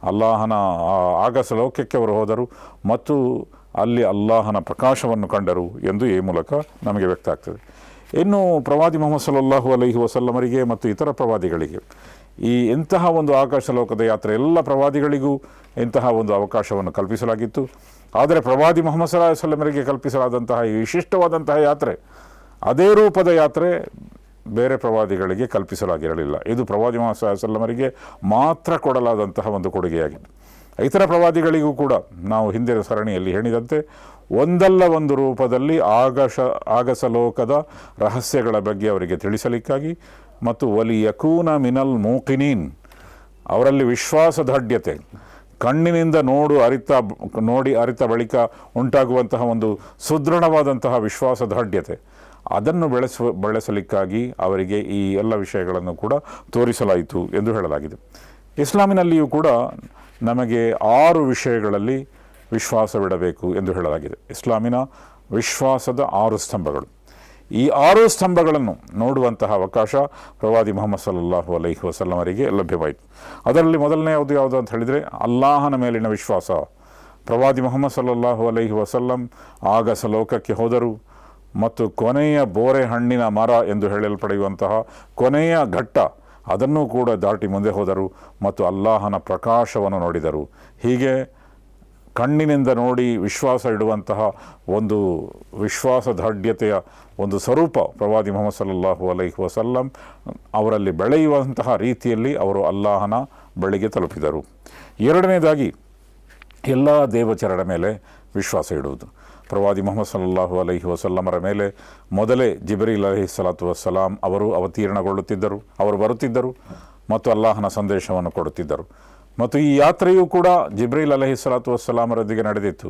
ಅಲ್ಲಾಹನ ಆಗಸ ಲೋಕಕ್ಕೆ ಅವರು ಹೋದರು ಮತ್ತು ಅಲ್ಲಿ ಅಲ್ಲಾಹನ ಪ್ರಕಾಶವನ್ನು ಕಂಡರು ಎಂದು ಈ ಮೂಲಕ ನಮಗೆ ವ್ಯಕ್ತ ಆಗ್ತದೆ ಇನ್ನು ಪ್ರವಾದಿ ಮೊಹಮ್ಮದ್ ಸಲ್ಲಲ್ಲಾಹು ಅಲೈಹಿ ವಸಲ್ಲಮರಿಗೆ ಮತ್ತು ಇತರ ಪ್ರವಾದಿಗಳಿಗೆ ಈ ಇಂತಹ ಒಂದು ಆಕಾಶ ಲೋಕದ ಯಾತ್ರೆ ಎಲ್ಲ ಪ್ರವಾದಿಗಳಿಗೂ ಇಂತಹ ಒಂದು ಅವಕಾಶವನ್ನು ಕಲ್ಪಿಸಲಾಗಿತ್ತು. ಆದರೆ ಪ್ರವಾದಿ ಮೊಹಮ್ಮದ್ ಸಲಾ ಸಲ್ಲಮರಿಗೆ ಕಲ್ಪಿಸಲಾದಂತಹ ಈ ವಿಶಿಷ್ಟವಾದಂತಹ ಯಾತ್ರೆ, ಅದೇ ರೂಪದ ಯಾತ್ರೆ ಬೇರೆ ಪ್ರವಾದಿಗಳಿಗೆ ಕಲ್ಪಿಸಲಾಗಿರಲಿಲ್ಲ. ಇದು ಪ್ರವಾದಿ ಮೊಹಮ್ಮದ್ ಸಲ್ಲಮರಿಗೆ ಮಾತ್ರ ಕೊಡಲಾದಂತಹ ಒಂದು ಕೊಡುಗೆಯಾಗಿತ್ತು. ಇತರ ಪ್ರವಾದಿಗಳಿಗೂ ಕೂಡ ನಾವು ಹಿಂದಿನ ಸರಣಿಯಲ್ಲಿ ಹೇಳಿದಂತೆ, ಒಂದಲ್ಲ ಒಂದು ರೂಪದಲ್ಲಿ ಆಗಶ, ಆಗಸ ಲೋಕದ ರಹಸ್ಯಗಳ ಬಗ್ಗೆ ಅವರಿಗೆ ತಿಳಿಸಲಿಕ್ಕಾಗಿ ಮತ್ತು ಒಲಿ ಯಕೂನ ಮಿನಲ್ ಮೂಕಿನೀನ್. ಅವರಲ್ಲಿ ವಿಶ್ವಾಸ ವಿಶ್ವಾಸದಾಢ್ಯತೆ ಕಣ್ಣಿನಿಂದ ನೋಡು ಅರಿತ ನೋಡಿ ಅರಿತ ಬಳಿಕ ಉಂಟಾಗುವಂತಹ ಒಂದು ಸುದೃಢವಾದಂತಹ ವಿಶ್ವಾಸ ದಾಢ್ಯತೆ ಅದನ್ನು ಬೆಳೆಸ, ಬೆಳೆಸಲಿಕ್ಕಾಗಿ ಅವರಿಗೆ ಈ ಎಲ್ಲ ವಿಷಯಗಳನ್ನು ಕೂಡ ತೋರಿಸಲಾಯಿತು ಎಂದು ಹೇಳಲಾಗಿದೆ. ಇಸ್ಲಾಮಿನಲ್ಲಿಯೂ ಕೂಡ ನಮಗೆ ಆರು ವಿಷಯಗಳಲ್ಲಿ ವಿಶ್ವಾಸವಿಡಬೇಕು ಎಂದು ಹೇಳಲಾಗಿದೆ. ಇಸ್ಲಾಮಿನ ವಿಶ್ವಾಸದ ಆರು ಸ್ತಂಭಗಳು. ಈ ಆರು ಸ್ತಂಭಗಳನ್ನು ನೋಡುವಂತಹ ಅವಕಾಶ ಪ್ರವಾದಿ ಮೊಹಮ್ಮದ್ ಸಲ್ಲಲ್ಲಾಹು ಅಲೈಹಿ ವಸಲ್ಲಮರಿಗೆ ಲಭ್ಯವಾಯಿತು. ಅದರಲ್ಲಿ ಮೊದಲನೇ ಯಾವುದು ಯಾವುದು ಅಂತ ಹೇಳಿದರೆ ಅಲ್ಲಾಹನ ಮೇಲಿನ ವಿಶ್ವಾಸ. ಪ್ರವಾದಿ ಮೊಹಮ್ಮದ್ ಸಲ್ಲಲ್ಲಾಹು ಅಲೈಹಿ ವಸಲ್ಲಂ ಆಗಸ ಲೋಕಕ್ಕೆ ಹೋದರು. ಮತ್ತು ಕೊನೆಯ ಬೋರೆ ಹಣ್ಣಿನ ಮರ ಎಂದು ಹೇಳಲ್ಪಡೆಯುವಂತಹ ಕೊನೆಯ ಘಟ್ಟ ಅದನ್ನು ಕೂಡ ದಾಟಿ ಮುಂದೆ ಹೋದರು ಮತ್ತು ಅಲ್ಲಾಹನ ಪ್ರಕಾಶವನ್ನು ನೋಡಿದರು. ಹೀಗೆ ಕಣ್ಣಿನಿಂದ ನೋಡಿ ವಿಶ್ವಾಸ ಇಡುವಂತಹ ಒಂದು ವಿಶ್ವಾಸದಾಢ್ಯತೆಯ ಒಂದು ಸ್ವರೂಪ ಪ್ರವಾದಿ ಮೊಹಮ್ಮದ್ ಸಲ್ಲಲ್ಲಾಹು ಅಲೈಹಿ ವಸಲ್ಲಂ ಅವರಲ್ಲಿ ಬೆಳೆಯುವಂತಹ ರೀತಿಯಲ್ಲಿ ಅವರು ಅಲ್ಲಾಹನ ಬಳಿಗೆ ತಲುಪಿದರು. ಎರಡನೇದಾಗಿ ಎಲ್ಲ ದೇವಚರಣ ಮೇಲೆ ವಿಶ್ವಾಸ ಇಡುವುದು. ಪ್ರವಾದಿ ಮೊಹಮ್ಮದ್ ಸಲ್ಲಲ್ಲಾಹು ಅಲೈಹಿ ವಸಲ್ಲಮರ ಮೇಲೆ ಮೊದಲೇ ಜಿಬ್ರೀಲ್ ಅಲಹಿ ಸಲಾತು ವಸ್ಸಲಾಂ ಅವರು ಅವತೀರ್ಣಗೊಳ್ಳುತ್ತಿದ್ದರು, ಅವರು ಬರುತ್ತಿದ್ದರು ಮತ್ತು ಅಲ್ಲಾಹನ ಸಂದೇಶವನ್ನು ಕೊಡುತ್ತಿದ್ದರು. ಮತ್ತು ಈ ಯಾತ್ರೆಯೂ ಕೂಡ ಜಿಬ್ರೀಲ್ ಅಲಹಿ ಸಲಾತು ವಸ್ಸಲಾಮರೊಂದಿಗೆ ನಡೆದಿತ್ತು.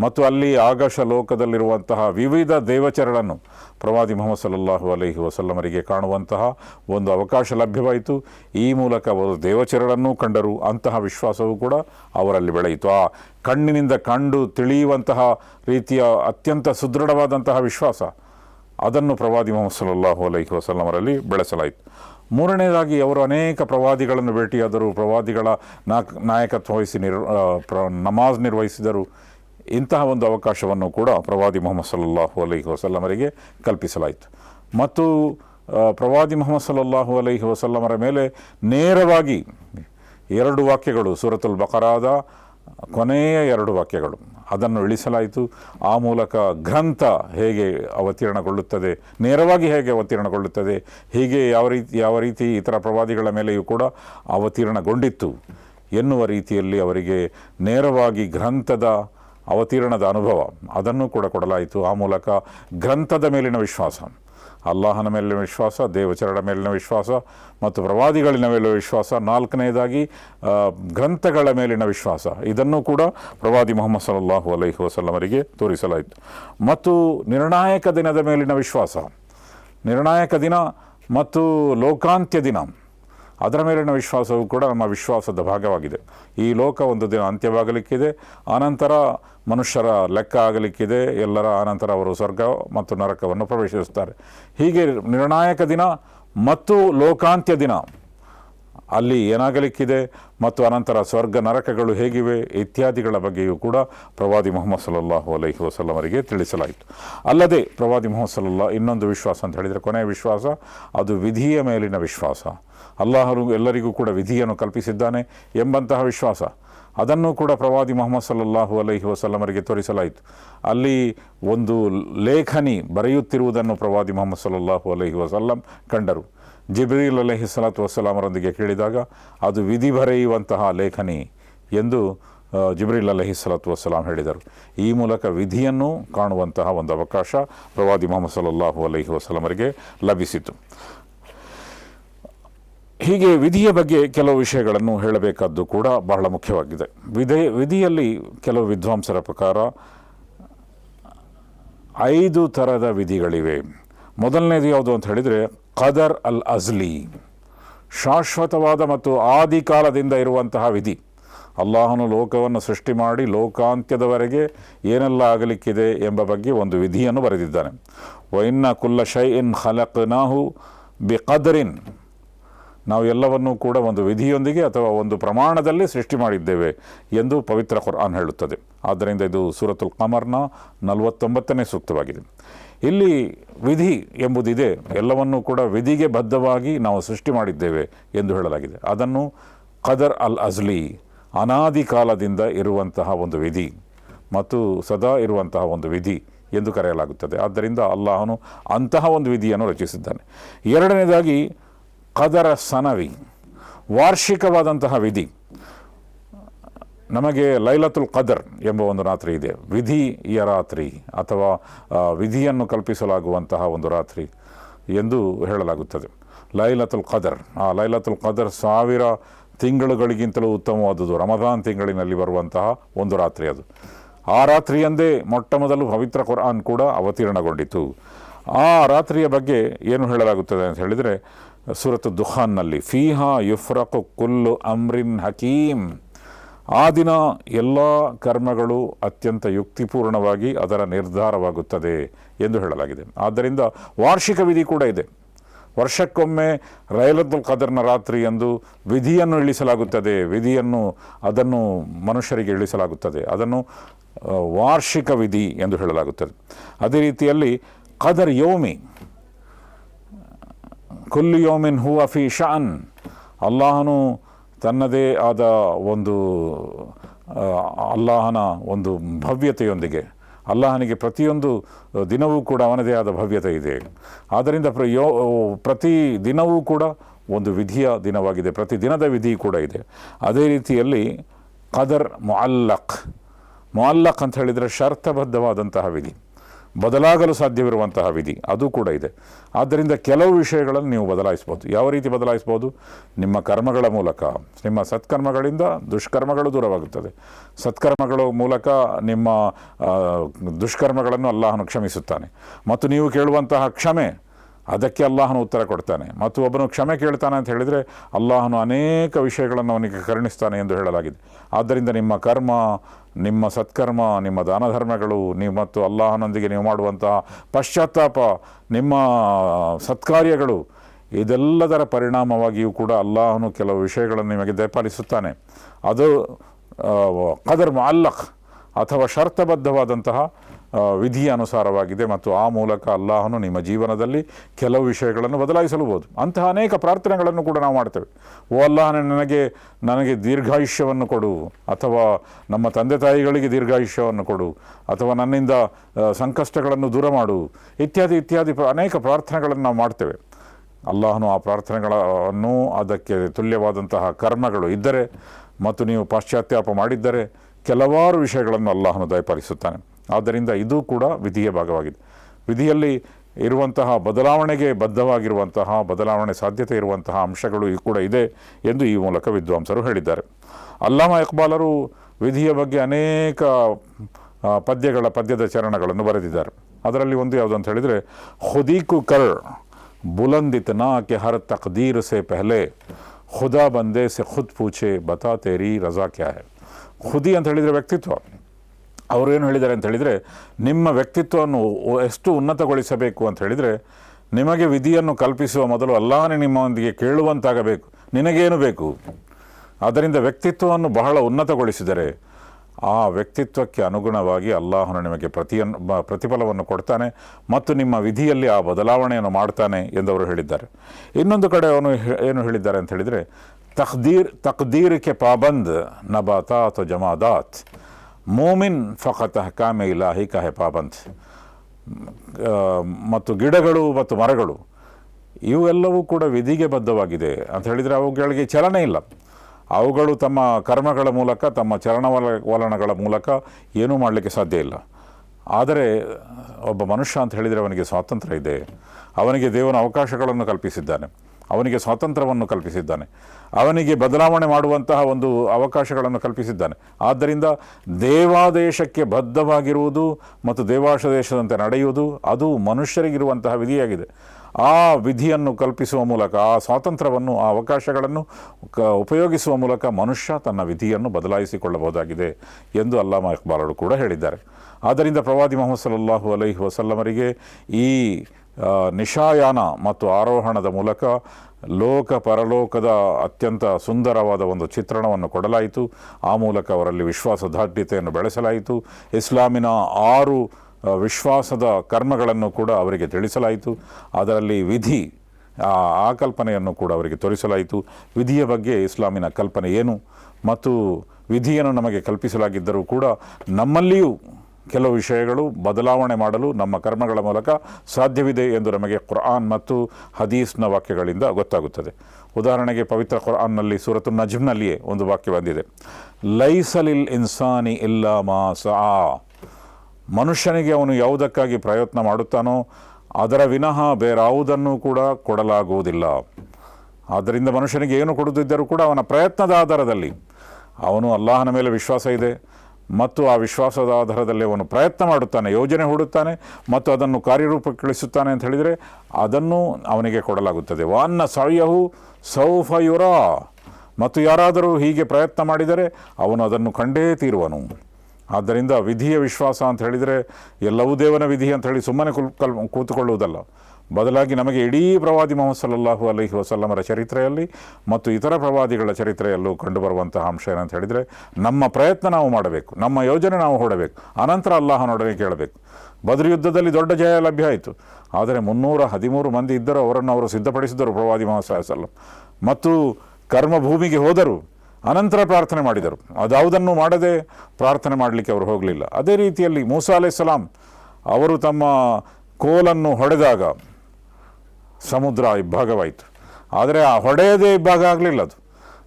ಮತ್ತು ಅಲ್ಲಿ ಆಕಾಶ ಲೋಕದಲ್ಲಿರುವಂತಹ ವಿವಿಧ ದೇವಚರಗಳನ್ನು ಪ್ರವಾದಿ ಮೊಹಮ್ಮದ್ ಸಲ್ಲಲ್ಲಾಹು ಅಲೈಹಿ ವಸಲ್ಲಮರಿಗೆ ಕಾಣುವಂತಹ ಒಂದು ಅವಕಾಶ ಲಭ್ಯವಾಯಿತು. ಈ ಮೂಲಕ ಅವರು ದೇವಚರಣನ್ನು ಕಂಡರು. ಅಂತಹ ವಿಶ್ವಾಸವೂ ಕೂಡ ಅವರಲ್ಲಿ ಬೆಳೆಯಿತು. ಆ ಕಣ್ಣಿನಿಂದ ಕಂಡು ತಿಳಿಯುವಂತಹ ರೀತಿಯ ಅತ್ಯಂತ ಸುದೃಢವಾದಂತಹ ವಿಶ್ವಾಸ ಅದನ್ನು ಪ್ರವಾದಿ ಮೊಹಮ್ಮದ್ ಸಲ್ಲಲ್ಲಾಹು ಅಲೈಹಿ ವಸಲ್ಲಮರಲ್ಲಿ ಬೆಳೆಸಲಾಯಿತು. ಮೂರನೇದಾಗಿ ಅವರು ಅನೇಕ ಪ್ರವಾದಿಗಳನ್ನು ಭೇಟಿಯಾದರು. ಪ್ರವಾದಿಗಳ ನಾಕ್, ನಾಯಕತ್ವ ವಹಿಸಿ ನಿರ್ ಪ್ರ, ನಮಾಜ್ ನಿರ್ವಹಿಸಿದರು. ಇಂತಹ ಒಂದು ಅವಕಾಶವನ್ನು ಕೂಡ ಪ್ರವಾದಿ ಮೊಹಮ್ಮದ್ ಸಲ್ಲಲ್ಲಾಹು ಅಲೈಹಿ ವಸಲ್ಲಮರಿಗೆ ಕಲ್ಪಿಸಲಾಯಿತು. ಮತ್ತು ಪ್ರವಾದಿ ಮೊಹಮ್ಮದ್ ಸಲ್ಲಲ್ಲಾಹು ಅಲೈಹಿ ವಸಲ್ಲಮರ ಮೇಲೆ ನೇರವಾಗಿ ಎರಡು ವಾಕ್ಯಗಳು, ಸೂರತುಲ್ ಬಕರಾದ ಕೊನೆಯ ಎರಡು ವಾಕ್ಯಗಳು. ಅದನ್ನು ಇಳಿಸಲಾಯಿತು. ಆ ಮೂಲಕ ಗ್ರಂಥ ಹೇಗೆ ಅವತೀರ್ಣಗೊಳ್ಳುತ್ತದೆ, ನೇರವಾಗಿ ಹೇಗೆ ಅವತೀರ್ಣಗೊಳ್ಳುತ್ತದೆ, ಹೀಗೆ ಯಾವ ರೀತಿ ಯಾವ ರೀತಿ ಇತರ ಪ್ರವಾದಿಗಳ ಮೇಲೆಯೂ ಕೂಡ ಅವತೀರ್ಣಗೊಂಡಿತ್ತು ಎನ್ನುವ ರೀತಿಯಲ್ಲಿ ಅವರಿಗೆ ನೇರವಾಗಿ ಗ್ರಂಥದ ಅವತೀರ್ಣದ ಅನುಭವ ಅದನ್ನು ಕೂಡ ಕೊಡಲಾಯಿತು. ಆ ಮೂಲಕ ಗ್ರಂಥದ ಮೇಲಿನ ವಿಶ್ವಾಸ. ಅಲ್ಲಾಹನ ಮೇಲಿನ ವಿಶ್ವಾಸ ದೇವಚರಣ ಮೇಲಿನ ವಿಶ್ವಾಸ ಮತ್ತು ಪ್ರವಾದಿಗಳಿನ ಮೇಲಿನ ವಿಶ್ವಾಸ. ನಾಲ್ಕನೆಯದಾಗಿ ಗ್ರಂಥಗಳ ಮೇಲಿನ ವಿಶ್ವಾಸ. ಇದನ್ನು ಕೂಡ ಪ್ರವಾದಿ ಮೊಹಮ್ಮದ್ ಸಲ್ಲಲ್ಲಾಹು ಅಲೈಹಿ ವಸಲ್ಲಮರಿಗೆ ತೋರಿಸಲಾಯಿತು. ಮತ್ತು ನಿರ್ಣಾಯಕ ದಿನದ ಮೇಲಿನ ವಿಶ್ವಾಸ. ನಿರ್ಣಾಯಕ ದಿನ ಮತ್ತು ಲೋಕಾಂತ್ಯ ದಿನ. ಅದರ ಮೇಲಿನ ವಿಶ್ವಾಸವು ಕೂಡ ನಮ್ಮ ವಿಶ್ವಾಸದ ಭಾಗವಾಗಿದೆ. ಈ ಲೋಕ ಒಂದು ದಿನ ಅಂತ್ಯವಾಗಲಿಕ್ಕಿದೆ ಆನಂತರ ಮನುಷ್ಯರ ಲೆಕ್ಕ ಆಗಲಿಕ್ಕಿದೆ, ಎಲ್ಲರ ಆನಂತರ ಅವರು ಸ್ವರ್ಗ ಮತ್ತು ನರಕವನ್ನು ಪ್ರವೇಶಿಸುತ್ತಾರೆ. ಹೀಗೆ ನಿರ್ಣಾಯಕ ದಿನ ಮತ್ತು ಲೋಕಾಂತ್ಯ ದಿನ. ಅಲ್ಲಿ ಏನಾಗಲಿಕ್ಕಿದೆ ಮತ್ತು ಅನಂತರ ಸ್ವರ್ಗ ನರಕಗಳು ಹೇಗಿವೆ ಇತ್ಯಾದಿಗಳ ಬಗ್ಗೆಯೂ ಕೂಡ ಪ್ರವಾದಿ ಮೊಹಮ್ಮದ್ ಸಲ್ಲಲ್ಲಾಹು ಅಲೈಹಿ ವಸಲ್ಲಮರಿಗೆ ತಿಳಿಸಲಾಯಿತು. ಅಲ್ಲದೆ ಪ್ರವಾದಿ ಮೊಹಮ್ಮದ್ ಇನ್ನೊಂದು ವಿಶ್ವಾಸ ಅಂತ ಹೇಳಿದರೆ ಕೊನೆಯ ವಿಶ್ವಾಸ, ಅದು ವಿಧಿಯ ಮೇಲಿನ ವಿಶ್ವಾಸ. ಅಲ್ಲಾಹರು ಎಲ್ಲರಿಗೂ ಕೂಡ ವಿಧಿಯನ್ನು ಕಲ್ಪಿಸಿದ್ದಾನೆ ಎಂಬಂತಹ ವಿಶ್ವಾಸ. ಅದನ್ನು ಕೂಡ ಪ್ರವಾದಿ ಮೊಹಮ್ಮದ್ ಸಲ್ಲಲ್ಲಾಹು ಅಲೈಹಿ ವಸಲ್ಲಮರಿಗೆ ತೋರಿಸಲಾಯಿತು. ಅಲ್ಲಿ ಒಂದು ಲೇಖನಿ ಬರೆಯುತ್ತಿರುವುದನ್ನು ಪ್ರವಾದಿ ಮೊಹಮ್ಮದ್ ಸಲ್ಲಲ್ಲಾಹು ಅಲೈಹಿ ವಸಲ್ಲಂ ಕಂಡರು. ಜಿಬ್ರೀಲ್ ಅಲಹಿ ಸಲಾತ್ ವಸ್ಸಲಾಮರೊಂದಿಗೆ ಕೇಳಿದಾಗ, ಅದು ವಿಧಿ ಬರೆಯುವಂತಹ ಲೇಖನಿ ಎಂದು ಜಿಬ್ರೀಲ್ ಅಲಹಿ ಸಲಾತ್ ವಸ್ಸಲಾಂ ಹೇಳಿದರು. ಈ ಮೂಲಕ ವಿಧಿಯನ್ನು ಕಾಣುವಂತಹ ಒಂದು ಅವಕಾಶ ಪ್ರವಾದಿ ಮೊಹಮ್ಮದ್ ಸಲ್ಲಲ್ಲಾಹು ಅಲೈಹಿ ವಸಲಮರಿಗೆ ಲಭಿಸಿತು. ಹೀಗೆ ವಿಧಿಯ ಬಗ್ಗೆ ಕೆಲವು ವಿಷಯಗಳನ್ನು ಹೇಳಬೇಕಾದ್ದು ಕೂಡ ಬಹಳ ಮುಖ್ಯವಾಗಿದೆ. ವಿಧಿ, ವಿಧಿಯಲ್ಲಿ ಕೆಲವು ವಿದ್ವಾಂಸರ ಪ್ರಕಾರ ಐದು ಥರದ ವಿಧಿಗಳಿವೆ. ಮೊದಲನೇದು ಯಾವುದು ಅಂತ ಹೇಳಿದರೆ ಕದರ್ ಅಲ್ ಅಜ್ಲಿ, ಶಾಶ್ವತವಾದ ಮತ್ತು ಆದಿಕಾಲದಿಂದ ಇರುವಂತಹ ವಿಧಿ. ಅಲ್ಲಾಹನು ಲೋಕವನ್ನು ಸೃಷ್ಟಿ ಮಾಡಿ ಲೋಕಾಂತ್ಯದವರೆಗೆ ಏನೆಲ್ಲ ಆಗಲಿಕ್ಕಿದೆ ಎಂಬ ಬಗ್ಗೆ ಒಂದು ವಿಧಿಯನ್ನು ಬರೆದಿದ್ದಾನೆ. ವೈನ್ನ ಕುಲ್ಲ ಶೈ ಇನ್ ಖಲಕ್ನಾಹು ಬಿ ಕದರಿನ್ ನಾವು ಎಲ್ಲವನ್ನೂ ಕೂಡ ಒಂದು ವಿಧಿಯೊಂದಿಗೆ ಅಥವಾ ಒಂದು ಪ್ರಮಾಣದಲ್ಲಿ ಸೃಷ್ಟಿ ಮಾಡಿದ್ದೇವೆ ಎಂದು ಪವಿತ್ರ ಖುರ್ಆನ್ ಹೇಳುತ್ತದೆ. ಆದ್ದರಿಂದ ಇದು ಸೂರತುಲ್ ಕಮರ್ನ ನಲವತ್ತೊಂಬತ್ತನೇ ಸೂಕ್ತವಾಗಿದೆ. ಇಲ್ಲಿ ವಿಧಿ ಎಂಬುದಿದೆ. ಎಲ್ಲವನ್ನೂ ಕೂಡ ವಿಧಿಗೆ ಬದ್ಧವಾಗಿ ನಾವು ಸೃಷ್ಟಿ ಮಾಡಿದ್ದೇವೆ ಎಂದು ಹೇಳಲಾಗಿದೆ. ಅದನ್ನು ಕದರ್ ಅಲ್ ಅಜ್ಲಿ ಅನಾದಿ ಕಾಲದಿಂದ ಇರುವಂತಹ ಒಂದು ವಿಧಿ ಮತ್ತು ಸದಾ ಇರುವಂತಹ ಒಂದು ವಿಧಿ ಎಂದು ಕರೆಯಲಾಗುತ್ತದೆ. ಆದ್ದರಿಂದ ಅಲ್ಲಾಹನು ಅಂತಹ ಒಂದು ವಿಧಿಯನ್ನು ರಚಿಸಿದ್ದಾನೆ. ಎರಡನೇದಾಗಿ ಕದರ ಸನವಿ, ವಾರ್ಷಿಕವಾದಂತಹ ವಿಧಿ. ನಮಗೆ ಲೈಲತುಲ್ ಕದರ್ ಎಂಬ ಒಂದು ರಾತ್ರಿ ಇದೆ. ವಿಧಿಯ ರಾತ್ರಿ ಅಥವಾ ವಿಧಿಯನ್ನು ಕಲ್ಪಿಸಲಾಗುವಂತಹ ಒಂದು ರಾತ್ರಿ ಎಂದು ಹೇಳಲಾಗುತ್ತದೆ. ಲೈಲತುಲ್ ಕದರ್, ಆ ಲೈಲತುಲ್ ಕದರ್ ಸಾವಿರ ತಿಂಗಳುಗಳಿಗಿಂತಲೂ ಉತ್ತಮವಾದುದು ರಮದಾನ್ ತಿಂಗಳಿನಲ್ಲಿ ಬರುವಂತಹ ಒಂದು ರಾತ್ರಿ ಅದು. ಆ ರಾತ್ರಿಯಂದೇ ಮೊಟ್ಟ ಮೊದಲು ಪವಿತ್ರ ಕುರಾನ್ ಕೂಡ ಅವತೀರ್ಣಗೊಂಡಿತು. ಆ ರಾತ್ರಿಯ ಬಗ್ಗೆ ಏನು ಹೇಳಲಾಗುತ್ತದೆ ಅಂತ ಹೇಳಿದರೆ ಸುರತ್ ದುಖಾನ್ನಲ್ಲಿ, ಫೀಹಾ ಯುಫ್ರಕು ಕುಲ್ಲು ಅಮ್ರಿನ್ ಹಕೀಮ್. ಆ ದಿನ ಎಲ್ಲ ಕರ್ಮಗಳು ಅತ್ಯಂತ ಯುಕ್ತಿಪೂರ್ಣವಾಗಿ ಅದರ ನಿರ್ಧಾರವಾಗುತ್ತದೆ ಎಂದು ಹೇಳಲಾಗಿದೆ. ಆದ್ದರಿಂದ ವಾರ್ಷಿಕ ವಿಧಿ ಕೂಡ ಇದೆ. ವರ್ಷಕ್ಕೊಮ್ಮೆ ರೈಲದ್ದು ಕದರ್ನ ರಾತ್ರಿ ಎಂದು ವಿಧಿಯನ್ನು ಇಳಿಸಲಾಗುತ್ತದೆ. ವಿಧಿಯನ್ನು, ಅದನ್ನು ಮನುಷ್ಯರಿಗೆ ಇಳಿಸಲಾಗುತ್ತದೆ. ಅದನ್ನು ವಾರ್ಷಿಕ ವಿಧಿ ಎಂದು ಹೇಳಲಾಗುತ್ತದೆ. ಅದೇ ರೀತಿಯಲ್ಲಿ ಕದರ್ ಯೋಮಿ ಕುಲ್ಲು ಯೋಮಿನ್ ಹೂ ಅಫಿ ಶಾನ್ ಅಲ್ಲಾಹನು ತನ್ನದೇ ಆದ ಒಂದು ಅಲ್ಲಾಹನ ಒಂದು ಭವ್ಯತೆಯೊಂದಿಗೆ, ಅಲ್ಲಾಹನಿಗೆ ಪ್ರತಿಯೊಂದು ದಿನವೂ ಕೂಡ ಅವನದೇ ಆದ ಭವ್ಯತೆ ಇದೆ. ಆದ್ದರಿಂದ ಪ್ರ, ಯೋ, ಪ್ರತಿ ದಿನವೂ ಕೂಡ ಒಂದು ವಿಧಿಯ ದಿನವಾಗಿದೆ, ಪ್ರತಿ ದಿನದ ವಿಧಿ ಕೂಡ ಇದೆ. ಅದೇ ರೀತಿಯಲ್ಲಿ ಕದರ್ ಮುಅಲ್ಲಕ್. ಮುಅಲ್ಲಕ್ ಅಂತ ಹೇಳಿದರೆ ಷರ್ತಬದ್ಧವಾದಂತಹ ವಿಧಿ. ಬದಲಾಗಲು ಸಾಧ್ಯವಿರುವಂತಹ ವಿಧಿ, ಅದು ಕೂಡ ಇದೆ. ಆದ್ದರಿಂದ ಕೆಲವು ವಿಷಯಗಳನ್ನು ನೀವು ಬದಲಾಯಿಸ್ಬೋದು ಯಾವ ರೀತಿ ಬದಲಾಯಿಸ್ಬೋದು ನಿಮ್ಮ ಕರ್ಮಗಳ ಮೂಲಕ. ನಿಮ್ಮ ಸತ್ಕರ್ಮಗಳಿಂದ ದುಷ್ಕರ್ಮಗಳು ದೂರವಾಗುತ್ತದೆ. ಸತ್ಕರ್ಮಗಳ ಮೂಲಕ ನಿಮ್ಮ ದುಷ್ಕರ್ಮಗಳನ್ನು ಅಲ್ಲಾಹನು ಕ್ಷಮಿಸುತ್ತಾನೆ. ಮತ್ತು ನೀವು ಕೇಳುವಂತಹ ಕ್ಷಮೆ, ಅದಕ್ಕೆ ಅಲ್ಲಾಹನು ಉತ್ತರ ಕೊಡ್ತಾನೆ. ಮತ್ತು ಒಬ್ಬನು ಕ್ಷಮೆ ಕೇಳ್ತಾನೆ ಅಂತ ಹೇಳಿದರೆ ಅಲ್ಲಾಹನು ಅನೇಕ ವಿಷಯಗಳನ್ನು ಅವನಿಗೆ ಕರುಣಿಸ್ತಾನೆ ಎಂದು ಹೇಳಲಾಗಿದೆ. ಆದ್ದರಿಂದ ನಿಮ್ಮ ಕರ್ಮ ನಿಮ್ಮ ಸತ್ಕರ್ಮ, ನಿಮ್ಮ ದಾನ ಧರ್ಮಗಳು ನೀವು ಮತ್ತು ಅಲ್ಲಾಹನೊಂದಿಗೆ ನೀವು ಮಾಡುವಂತಹ ಪಶ್ಚಾತ್ತಾಪ, ನಿಮ್ಮ ಸತ್ಕಾರ್ಯಗಳು, ಇದೆಲ್ಲದರ ಪರಿಣಾಮವಾಗಿಯೂ ಕೂಡ ಅಲ್ಲಾಹನು ಕೆಲವು ವಿಷಯಗಳನ್ನು ನಿಮಗೆ ದಯಪಾಲಿಸುತ್ತಾನೆ. ಅದು ಕದರ್ ಅಲ್ಲಖ್ ಅಥವಾ ಶರ್ತಬದ್ಧವಾದಂತಹ ವಿಧಿ ಅನುಸಾರವಾಗಿದೆ ಮತ್ತು ಆ ಮೂಲಕ ಅಲ್ಲಾಹನು ನಿಮ್ಮ ಜೀವನದಲ್ಲಿ ಕೆಲವು ವಿಷಯಗಳನ್ನು ಬದಲಾಯಿಸಲುಬಹುದು. ಅಂತಹ ಅನೇಕ ಪ್ರಾರ್ಥನೆಗಳನ್ನು ಕೂಡ ನಾವು ಮಾಡ್ತೇವೆ. ಓ ಅಲ್ಲಾಹನ, ನನಗೆ ನನಗೆ ದೀರ್ಘಾಯುಷ್ಯವನ್ನು ಕೊಡು, ಅಥವಾ ನಮ್ಮ ತಂದೆ ತಾಯಿಗಳಿಗೆ ದೀರ್ಘಾಯುಷ್ಯವನ್ನು ಕೊಡು, ಅಥವಾ ನನ್ನಿಂದ ಸಂಕಷ್ಟಗಳನ್ನು ದೂರ ಮಾಡು, ಇತ್ಯಾದಿ ಇತ್ಯಾದಿ ಅನೇಕ ಪ್ರಾರ್ಥನೆಗಳನ್ನು ನಾವು ಮಾಡ್ತೇವೆ. ಅಲ್ಲಾಹನು ಆ ಪ್ರಾರ್ಥನೆಗಳನ್ನು, ಅದಕ್ಕೆ ತುಲ್ಯವಾದಂತಹ ಕರ್ಮಗಳು ಇದ್ದರೆ ಮತ್ತು ನೀವು ಪಾಶ್ಚಾತ್ಯಾಪ ಮಾಡಿದ್ದರೆ ಕೆಲವಾರು ವಿಷಯಗಳನ್ನು ಅಲ್ಲಾಹನು ದಯಪಾಲಿಸುತ್ತಾನೆ. ಆದ್ದರಿಂದ ಇದು ಕೂಡ ವಿಧಿಯ ಭಾಗವಾಗಿದೆ. ವಿಧಿಯಲ್ಲಿ ಇರುವಂತಹ ಬದಲಾವಣೆಗೆ ಬದ್ಧವಾಗಿರುವಂತಹ, ಬದಲಾವಣೆ ಸಾಧ್ಯತೆ ಇರುವಂತಹ ಅಂಶಗಳು ಕೂಡ ಇದೆ ಎಂದು ಈ ಮೂಲಕ ವಿದ್ವಾಂಸರು ಹೇಳಿದ್ದಾರೆ. ಅಲ್ಲಾಮ ಇಕ್ಬಾಲರು ವಿಧಿಯ ಬಗ್ಗೆ ಅನೇಕ ಪದ್ಯಗಳ ಪದ್ಯದ ಚರಣಗಳನ್ನು ಬರೆದಿದ್ದಾರೆ. ಅದರಲ್ಲಿ ಒಂದು ಯಾವುದು ಅಂತ ಹೇಳಿದರೆ ಖುದೀಕು ಕರ್, ಬುಲಂದಿತ್ ನಾ ಕೆ ಹರ ತಕ್ದೀರ್ ಸೆ ಪೆಹಲೆ ಖುದಾ ಬಂದೆ ಸೆ ಖುದ್ ಪೂಛೆ, ಬತಾ ತೇರಿ ರಜಾ ಕ್ಯಾ ಹೇ? ಖುದಿ ಅಂತ ಹೇಳಿದರೆ ವ್ಯಕ್ತಿತ್ವ. ಅವರು ಏನು ಹೇಳಿದ್ದಾರೆ ಅಂತ ಹೇಳಿದರೆ, ನಿಮ್ಮ ವ್ಯಕ್ತಿತ್ವವನ್ನು ಎಷ್ಟು ಉನ್ನತಗೊಳಿಸಬೇಕು ಅಂತ ಹೇಳಿದರೆ, ನಿಮಗೆ ವಿಧಿಯನ್ನು ಕಲ್ಪಿಸುವ ಮೊದಲು ಅಲ್ಲಾನೇ ನಿಮ್ಮೊಂದಿಗೆ ಕೇಳುವಂತಾಗಬೇಕು. ನಿನಗೇನು ಬೇಕು? ಅದರಿಂದ ವ್ಯಕ್ತಿತ್ವವನ್ನು ಬಹಳ ಉನ್ನತಗೊಳಿಸಿದರೆ, ಆ ವ್ಯಕ್ತಿತ್ವಕ್ಕೆ ಅನುಗುಣವಾಗಿ ಅಲ್ಲಾಹನು ನಿಮಗೆ ಪ್ರತಿಯನ್ನು ಪ್ರತಿಫಲವನ್ನು ಕೊಡ್ತಾನೆ ಮತ್ತು ನಿಮ್ಮ ವಿಧಿಯಲ್ಲಿ ಆ ಬದಲಾವಣೆಯನ್ನು ಮಾಡ್ತಾನೆ ಎಂದು ಅವರು ಹೇಳಿದ್ದಾರೆ. ಇನ್ನೊಂದು ಕಡೆ ಅವನು ಏನು ಹೇಳಿದ್ದಾರೆ ಅಂತ ಹೇಳಿದರೆ ತಖ್ದೀರ್ ತಕ್ದೀರ್ಕೆ ಪಾಬಂದ್ ನಬಾತಾತ್ ಜಮಾದಾತ್ ಮೋಮಿನ್ ಫಕತ್ ಹಕಾಮೆ ಇಲಾಹಿ ಕಹೆ ಪಾಬಂದ್ ಮತ್ತು ಗಿಡಗಳು ಮತ್ತು ಮರಗಳು ಇವೆಲ್ಲವೂ ಕೂಡ ವಿಧಿಗೆ ಬದ್ಧವಾಗಿದೆ. ಅಂತ ಹೇಳಿದರೆ ಅವುಗಳಿಗೆ ಚಲನೆ ಇಲ್ಲ. ಅವುಗಳು ತಮ್ಮ ಕರ್ಮಗಳ ಮೂಲಕ, ತಮ್ಮ ಚಲನವಲ ವಲನಗಳ ಮೂಲಕ ಏನೂ ಮಾಡಲಿಕ್ಕೆ ಸಾಧ್ಯ ಇಲ್ಲ. ಆದರೆ ಒಬ್ಬ ಮನುಷ್ಯ ಅಂತ ಹೇಳಿದರೆ ಅವನಿಗೆ ಸ್ವಾತಂತ್ರ್ಯ ಇದೆ. ಅವನಿಗೆ ದೇವನ ಅವಕಾಶಗಳನ್ನು ಕಲ್ಪಿಸಿದ್ದಾನೆ. ಅವನಿಗೆ ಸ್ವಾತಂತ್ರ್ಯವನ್ನು ಕಲ್ಪಿಸಿದ್ದಾನೆ. ಅವನಿಗೆ ಬದಲಾವಣೆ ಮಾಡುವಂತಹ ಒಂದು ಅವಕಾಶಗಳನ್ನು ಕಲ್ಪಿಸಿದ್ದಾನೆ. ಆದ್ದರಿಂದ ದೇವಾದೇಶಕ್ಕೆ ಬದ್ಧವಾಗಿರುವುದು ಮತ್ತು ದೇವಾಶದೇಶದಂತೆ ನಡೆಯುವುದು ಅದು ಮನುಷ್ಯರಿಗಿರುವಂತಹ ವಿಧಿಯಾಗಿದೆ. ಆ ವಿಧಿಯನ್ನು ಕಲ್ಪಿಸುವ ಮೂಲಕ, ಆ ಸ್ವಾತಂತ್ರ್ಯವನ್ನು, ಆ ಅವಕಾಶಗಳನ್ನು ಕ ಉಪಯೋಗಿಸುವ ಮೂಲಕ ಮನುಷ್ಯ ತನ್ನ ವಿಧಿಯನ್ನು ಬದಲಾಯಿಸಿಕೊಳ್ಳಬಹುದಾಗಿದೆ ಎಂದು ಅಲ್ಲಾಮ ಇಕ್ಬಾಲರು ಕೂಡ ಹೇಳಿದ್ದಾರೆ. ಆದ್ದರಿಂದ ಪ್ರವಾದಿ ಮೊಹಮ್ಮದ್ ಸಲ್ಲಲ್ಲಾಹು ಅಲೈಹಿ ವಸಲ್ಲಮರಿಗೆ ಈ ನಿಶಾಯಾನ ಮತ್ತು ಆರೋಹಣದ ಮೂಲಕ ಲೋಕ ಪರಲೋಕದ ಅತ್ಯಂತ ಸುಂದರವಾದ ಒಂದು ಚಿತ್ರಣವನ್ನು ಕೊಡಲಾಯಿತು. ಆ ಮೂಲಕ ಅವರಲ್ಲಿ ವಿಶ್ವಾಸದಾರ್ಢ್ಯತೆಯನ್ನು ಬೆಳೆಸಲಾಯಿತು. ಇಸ್ಲಾಮಿನ ಆರು ವಿಶ್ವಾಸದ ಕರ್ಮಗಳನ್ನು ಕೂಡ ಅವರಿಗೆ ತಿಳಿಸಲಾಯಿತು. ಅದರಲ್ಲಿ ವಿಧಿ ಆ ಕಲ್ಪನೆಯನ್ನು ಕೂಡ ಅವರಿಗೆ ತೋರಿಸಲಾಯಿತು. ವಿಧಿಯ ಬಗ್ಗೆ ಇಸ್ಲಾಮಿನ ಕಲ್ಪನೆ ಏನು? ಮತ್ತು ವಿಧಿಯನ್ನು ನಮಗೆ ಕಲ್ಪಿಸಲಾಗಿದ್ದರೂ ಕೂಡ ನಮ್ಮಲ್ಲಿಯೂ ಕೆಲವು ವಿಷಯಗಳು ಬದಲಾವಣೆ ಮಾಡಲು ನಮ್ಮ ಕರ್ಮಗಳ ಮೂಲಕ ಸಾಧ್ಯವಿದೆ ಎಂದು ನಮಗೆ ಕುರ್ಆನ್ ಮತ್ತು ಹದೀಸ್ನ ವಾಕ್ಯಗಳಿಂದ ಗೊತ್ತಾಗುತ್ತದೆ. ಉದಾಹರಣೆಗೆ ಪವಿತ್ರ ಕುರ್ಆನ್ನಲ್ಲಿ ಸೂರತು ನಜ್ಮ್ನಲ್ಲಿಯೇ ಒಂದು ವಾಕ್ಯ ಬಂದಿದೆ. ಲೈಸಲಿಲ್ ಇನ್ಸಾನಿ ಇಲ್ಲ ಮಾ ಸಾ. ಮನುಷ್ಯನಿಗೆ ಅವನು ಯಾವುದಕ್ಕಾಗಿ ಪ್ರಯತ್ನ ಮಾಡುತ್ತಾನೋ, ಅದರ ವಿನಃ ಬೇರಾವುದನ್ನು ಕೂಡ ಕೊಡಲಾಗುವುದಿಲ್ಲ. ಆದ್ದರಿಂದ ಮನುಷ್ಯನಿಗೆ ಏನು ಕೊಡುತ್ತಿದ್ದರೂ ಕೂಡ ಅವನ ಪ್ರಯತ್ನದ ಆಧಾರದಲ್ಲಿ ಅವನು ಅಲ್ಲಾಹನ ಮೇಲೆ ವಿಶ್ವಾಸ ಇದೆ ಮತ್ತು ಆ ವಿಶ್ವಾಸದ ಆಧಾರದಲ್ಲಿ ಅವನು ಪ್ರಯತ್ನ ಮಾಡುತ್ತಾನೆ, ಯೋಜನೆ ಹೂಡುತ್ತಾನೆ ಮತ್ತು ಅದನ್ನು ಕಾರ್ಯರೂಪಕ್ಕೆ ಇಳಿಸುತ್ತಾನೆ ಅಂತ ಹೇಳಿದರೆ ಅದನ್ನು ಅವನಿಗೆ ಕೊಡಲಾಗುತ್ತದೆ. ವಾನ್ನ ಸಾಯಹು ಸೌಫ ಯುರಾ. ಮತ್ತು ಯಾರಾದರೂ ಹೀಗೆ ಪ್ರಯತ್ನ ಮಾಡಿದರೆ ಅವನು ಅದನ್ನು ಕಂಡೇ ತೀರುವನು. ಆದ್ದರಿಂದ ವಿಧಿಯ ವಿಶ್ವಾಸ ಅಂತ ಹೇಳಿದರೆ ಎಲ್ಲವೂ ದೇವನ ವಿಧಿ ಅಂತ ಹೇಳಿ ಸುಮ್ಮನೆ ಕುಲ್ ಕಲ್ ಕೂತುಕೊಳ್ಳುವುದಲ್ಲ. ಬದಲಾಗಿ ನಮಗೆ ಇಡೀ ಪ್ರವಾದಿ ಮೊಹಮ್ಮದ್ ಸಲ್ಲಲ್ಲಾಹು ಅಲೈಹಿ ವಸಲ್ಲಮರ ಚರಿತ್ರೆಯಲ್ಲಿ ಮತ್ತು ಇತರ ಪ್ರವಾದಿಗಳ ಚರಿತ್ರೆಯಲ್ಲೂ ಕಂಡುಬರುವಂತಹ ಅಂಶ ಏನಂತ ಹೇಳಿದರೆ, ನಮ್ಮ ಪ್ರಯತ್ನ ನಾವು ಮಾಡಬೇಕು, ನಮ್ಮ ಯೋಜನೆ ನಾವು ಹೊಡಬೇಕು, ಅನಂತರ ಅಲ್ಲಾಹನೊಡನೆ ಕೇಳಬೇಕು. ಬದ್ರ ಯುದ್ಧದಲ್ಲಿ ದೊಡ್ಡ ಜಯ ಲಭ್ಯ ಆಯಿತು. ಆದರೆ ಮುನ್ನೂರ ಹದಿಮೂರು ಮಂದಿ ಇದ್ದರು ಅವರನ್ನು ಅವರು ಸಿದ್ಧಪಡಿಸಿದರು ಪ್ರವಾದಿ ಮೊಹಮ್ಮದ್ ಸಲ್ಲಂ ಮತ್ತು ಕರ್ಮಭೂಮಿಗೆ ಹೋದರು, ಅನಂತರ ಪ್ರಾರ್ಥನೆ ಮಾಡಿದರು. ಅದಾವುದನ್ನು ಮಾಡದೆ ಪ್ರಾರ್ಥನೆ ಮಾಡಲಿಕ್ಕೆ ಅವರು ಹೋಗಲಿಲ್ಲ. ಅದೇ ರೀತಿಯಲ್ಲಿ ಮೂಸಾ ಸಲಾಂ ಅವರು ತಮ್ಮ ಕೋಲನ್ನು ಹೊಡೆದಾಗ ಸಮುದ್ರ ಇಬ್ಬಾಗವಾಯಿತು ಆದರೆ ಆ ಹೊಡೆಯದೇ ಇಬ್ಬಾಗ ಆಗಲಿಲ್ಲ ಅದು.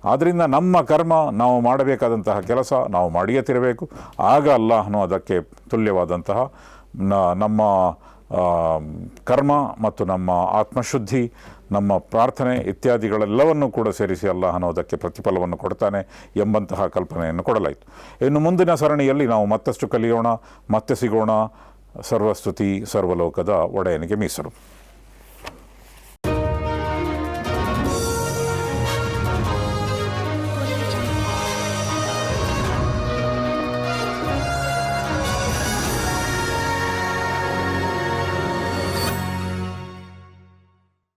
ಆದ್ದರಿಂದ ನಮ್ಮ ಕರ್ಮ ನಾವು ಮಾಡಬೇಕಾದಂತಹ ಕೆಲಸ ನಾವು ಮಾಡಿಯೇ ತಿರಬೇಕು ಆಗ ಅಲ್ಲಾಹನು ಅದಕ್ಕೆ ತುಲ್ಯವಾದಂತಹ ನಮ್ಮ ಕರ್ಮ ಮತ್ತು ನಮ್ಮ ಆತ್ಮಶುದ್ಧಿ, ನಮ್ಮ ಪ್ರಾರ್ಥನೆ ಇತ್ಯಾದಿಗಳೆಲ್ಲವನ್ನೂ ಕೂಡ ಸೇರಿಸಿ ಅಲ್ಲಾಹನು ಅದಕ್ಕೆ ಪ್ರತಿಫಲವನ್ನು ಕೊಡ್ತಾನೆ ಎಂಬಂತಹ ಕಲ್ಪನೆಯನ್ನು ಕೊಡಲಾಯಿತು. ಇನ್ನು ಮುಂದಿನ ಸರಣಿಯಲ್ಲಿ ನಾವು ಮತ್ತಷ್ಟು ಕಲಿಯೋಣ. ಮತ್ತೆ ಸಿಗೋಣ. ಸರ್ವಸ್ತುತಿ, ಸರ್ವಲೋಕದ ಒಡೆಯನಿಗೆ ಮೀಸಲು.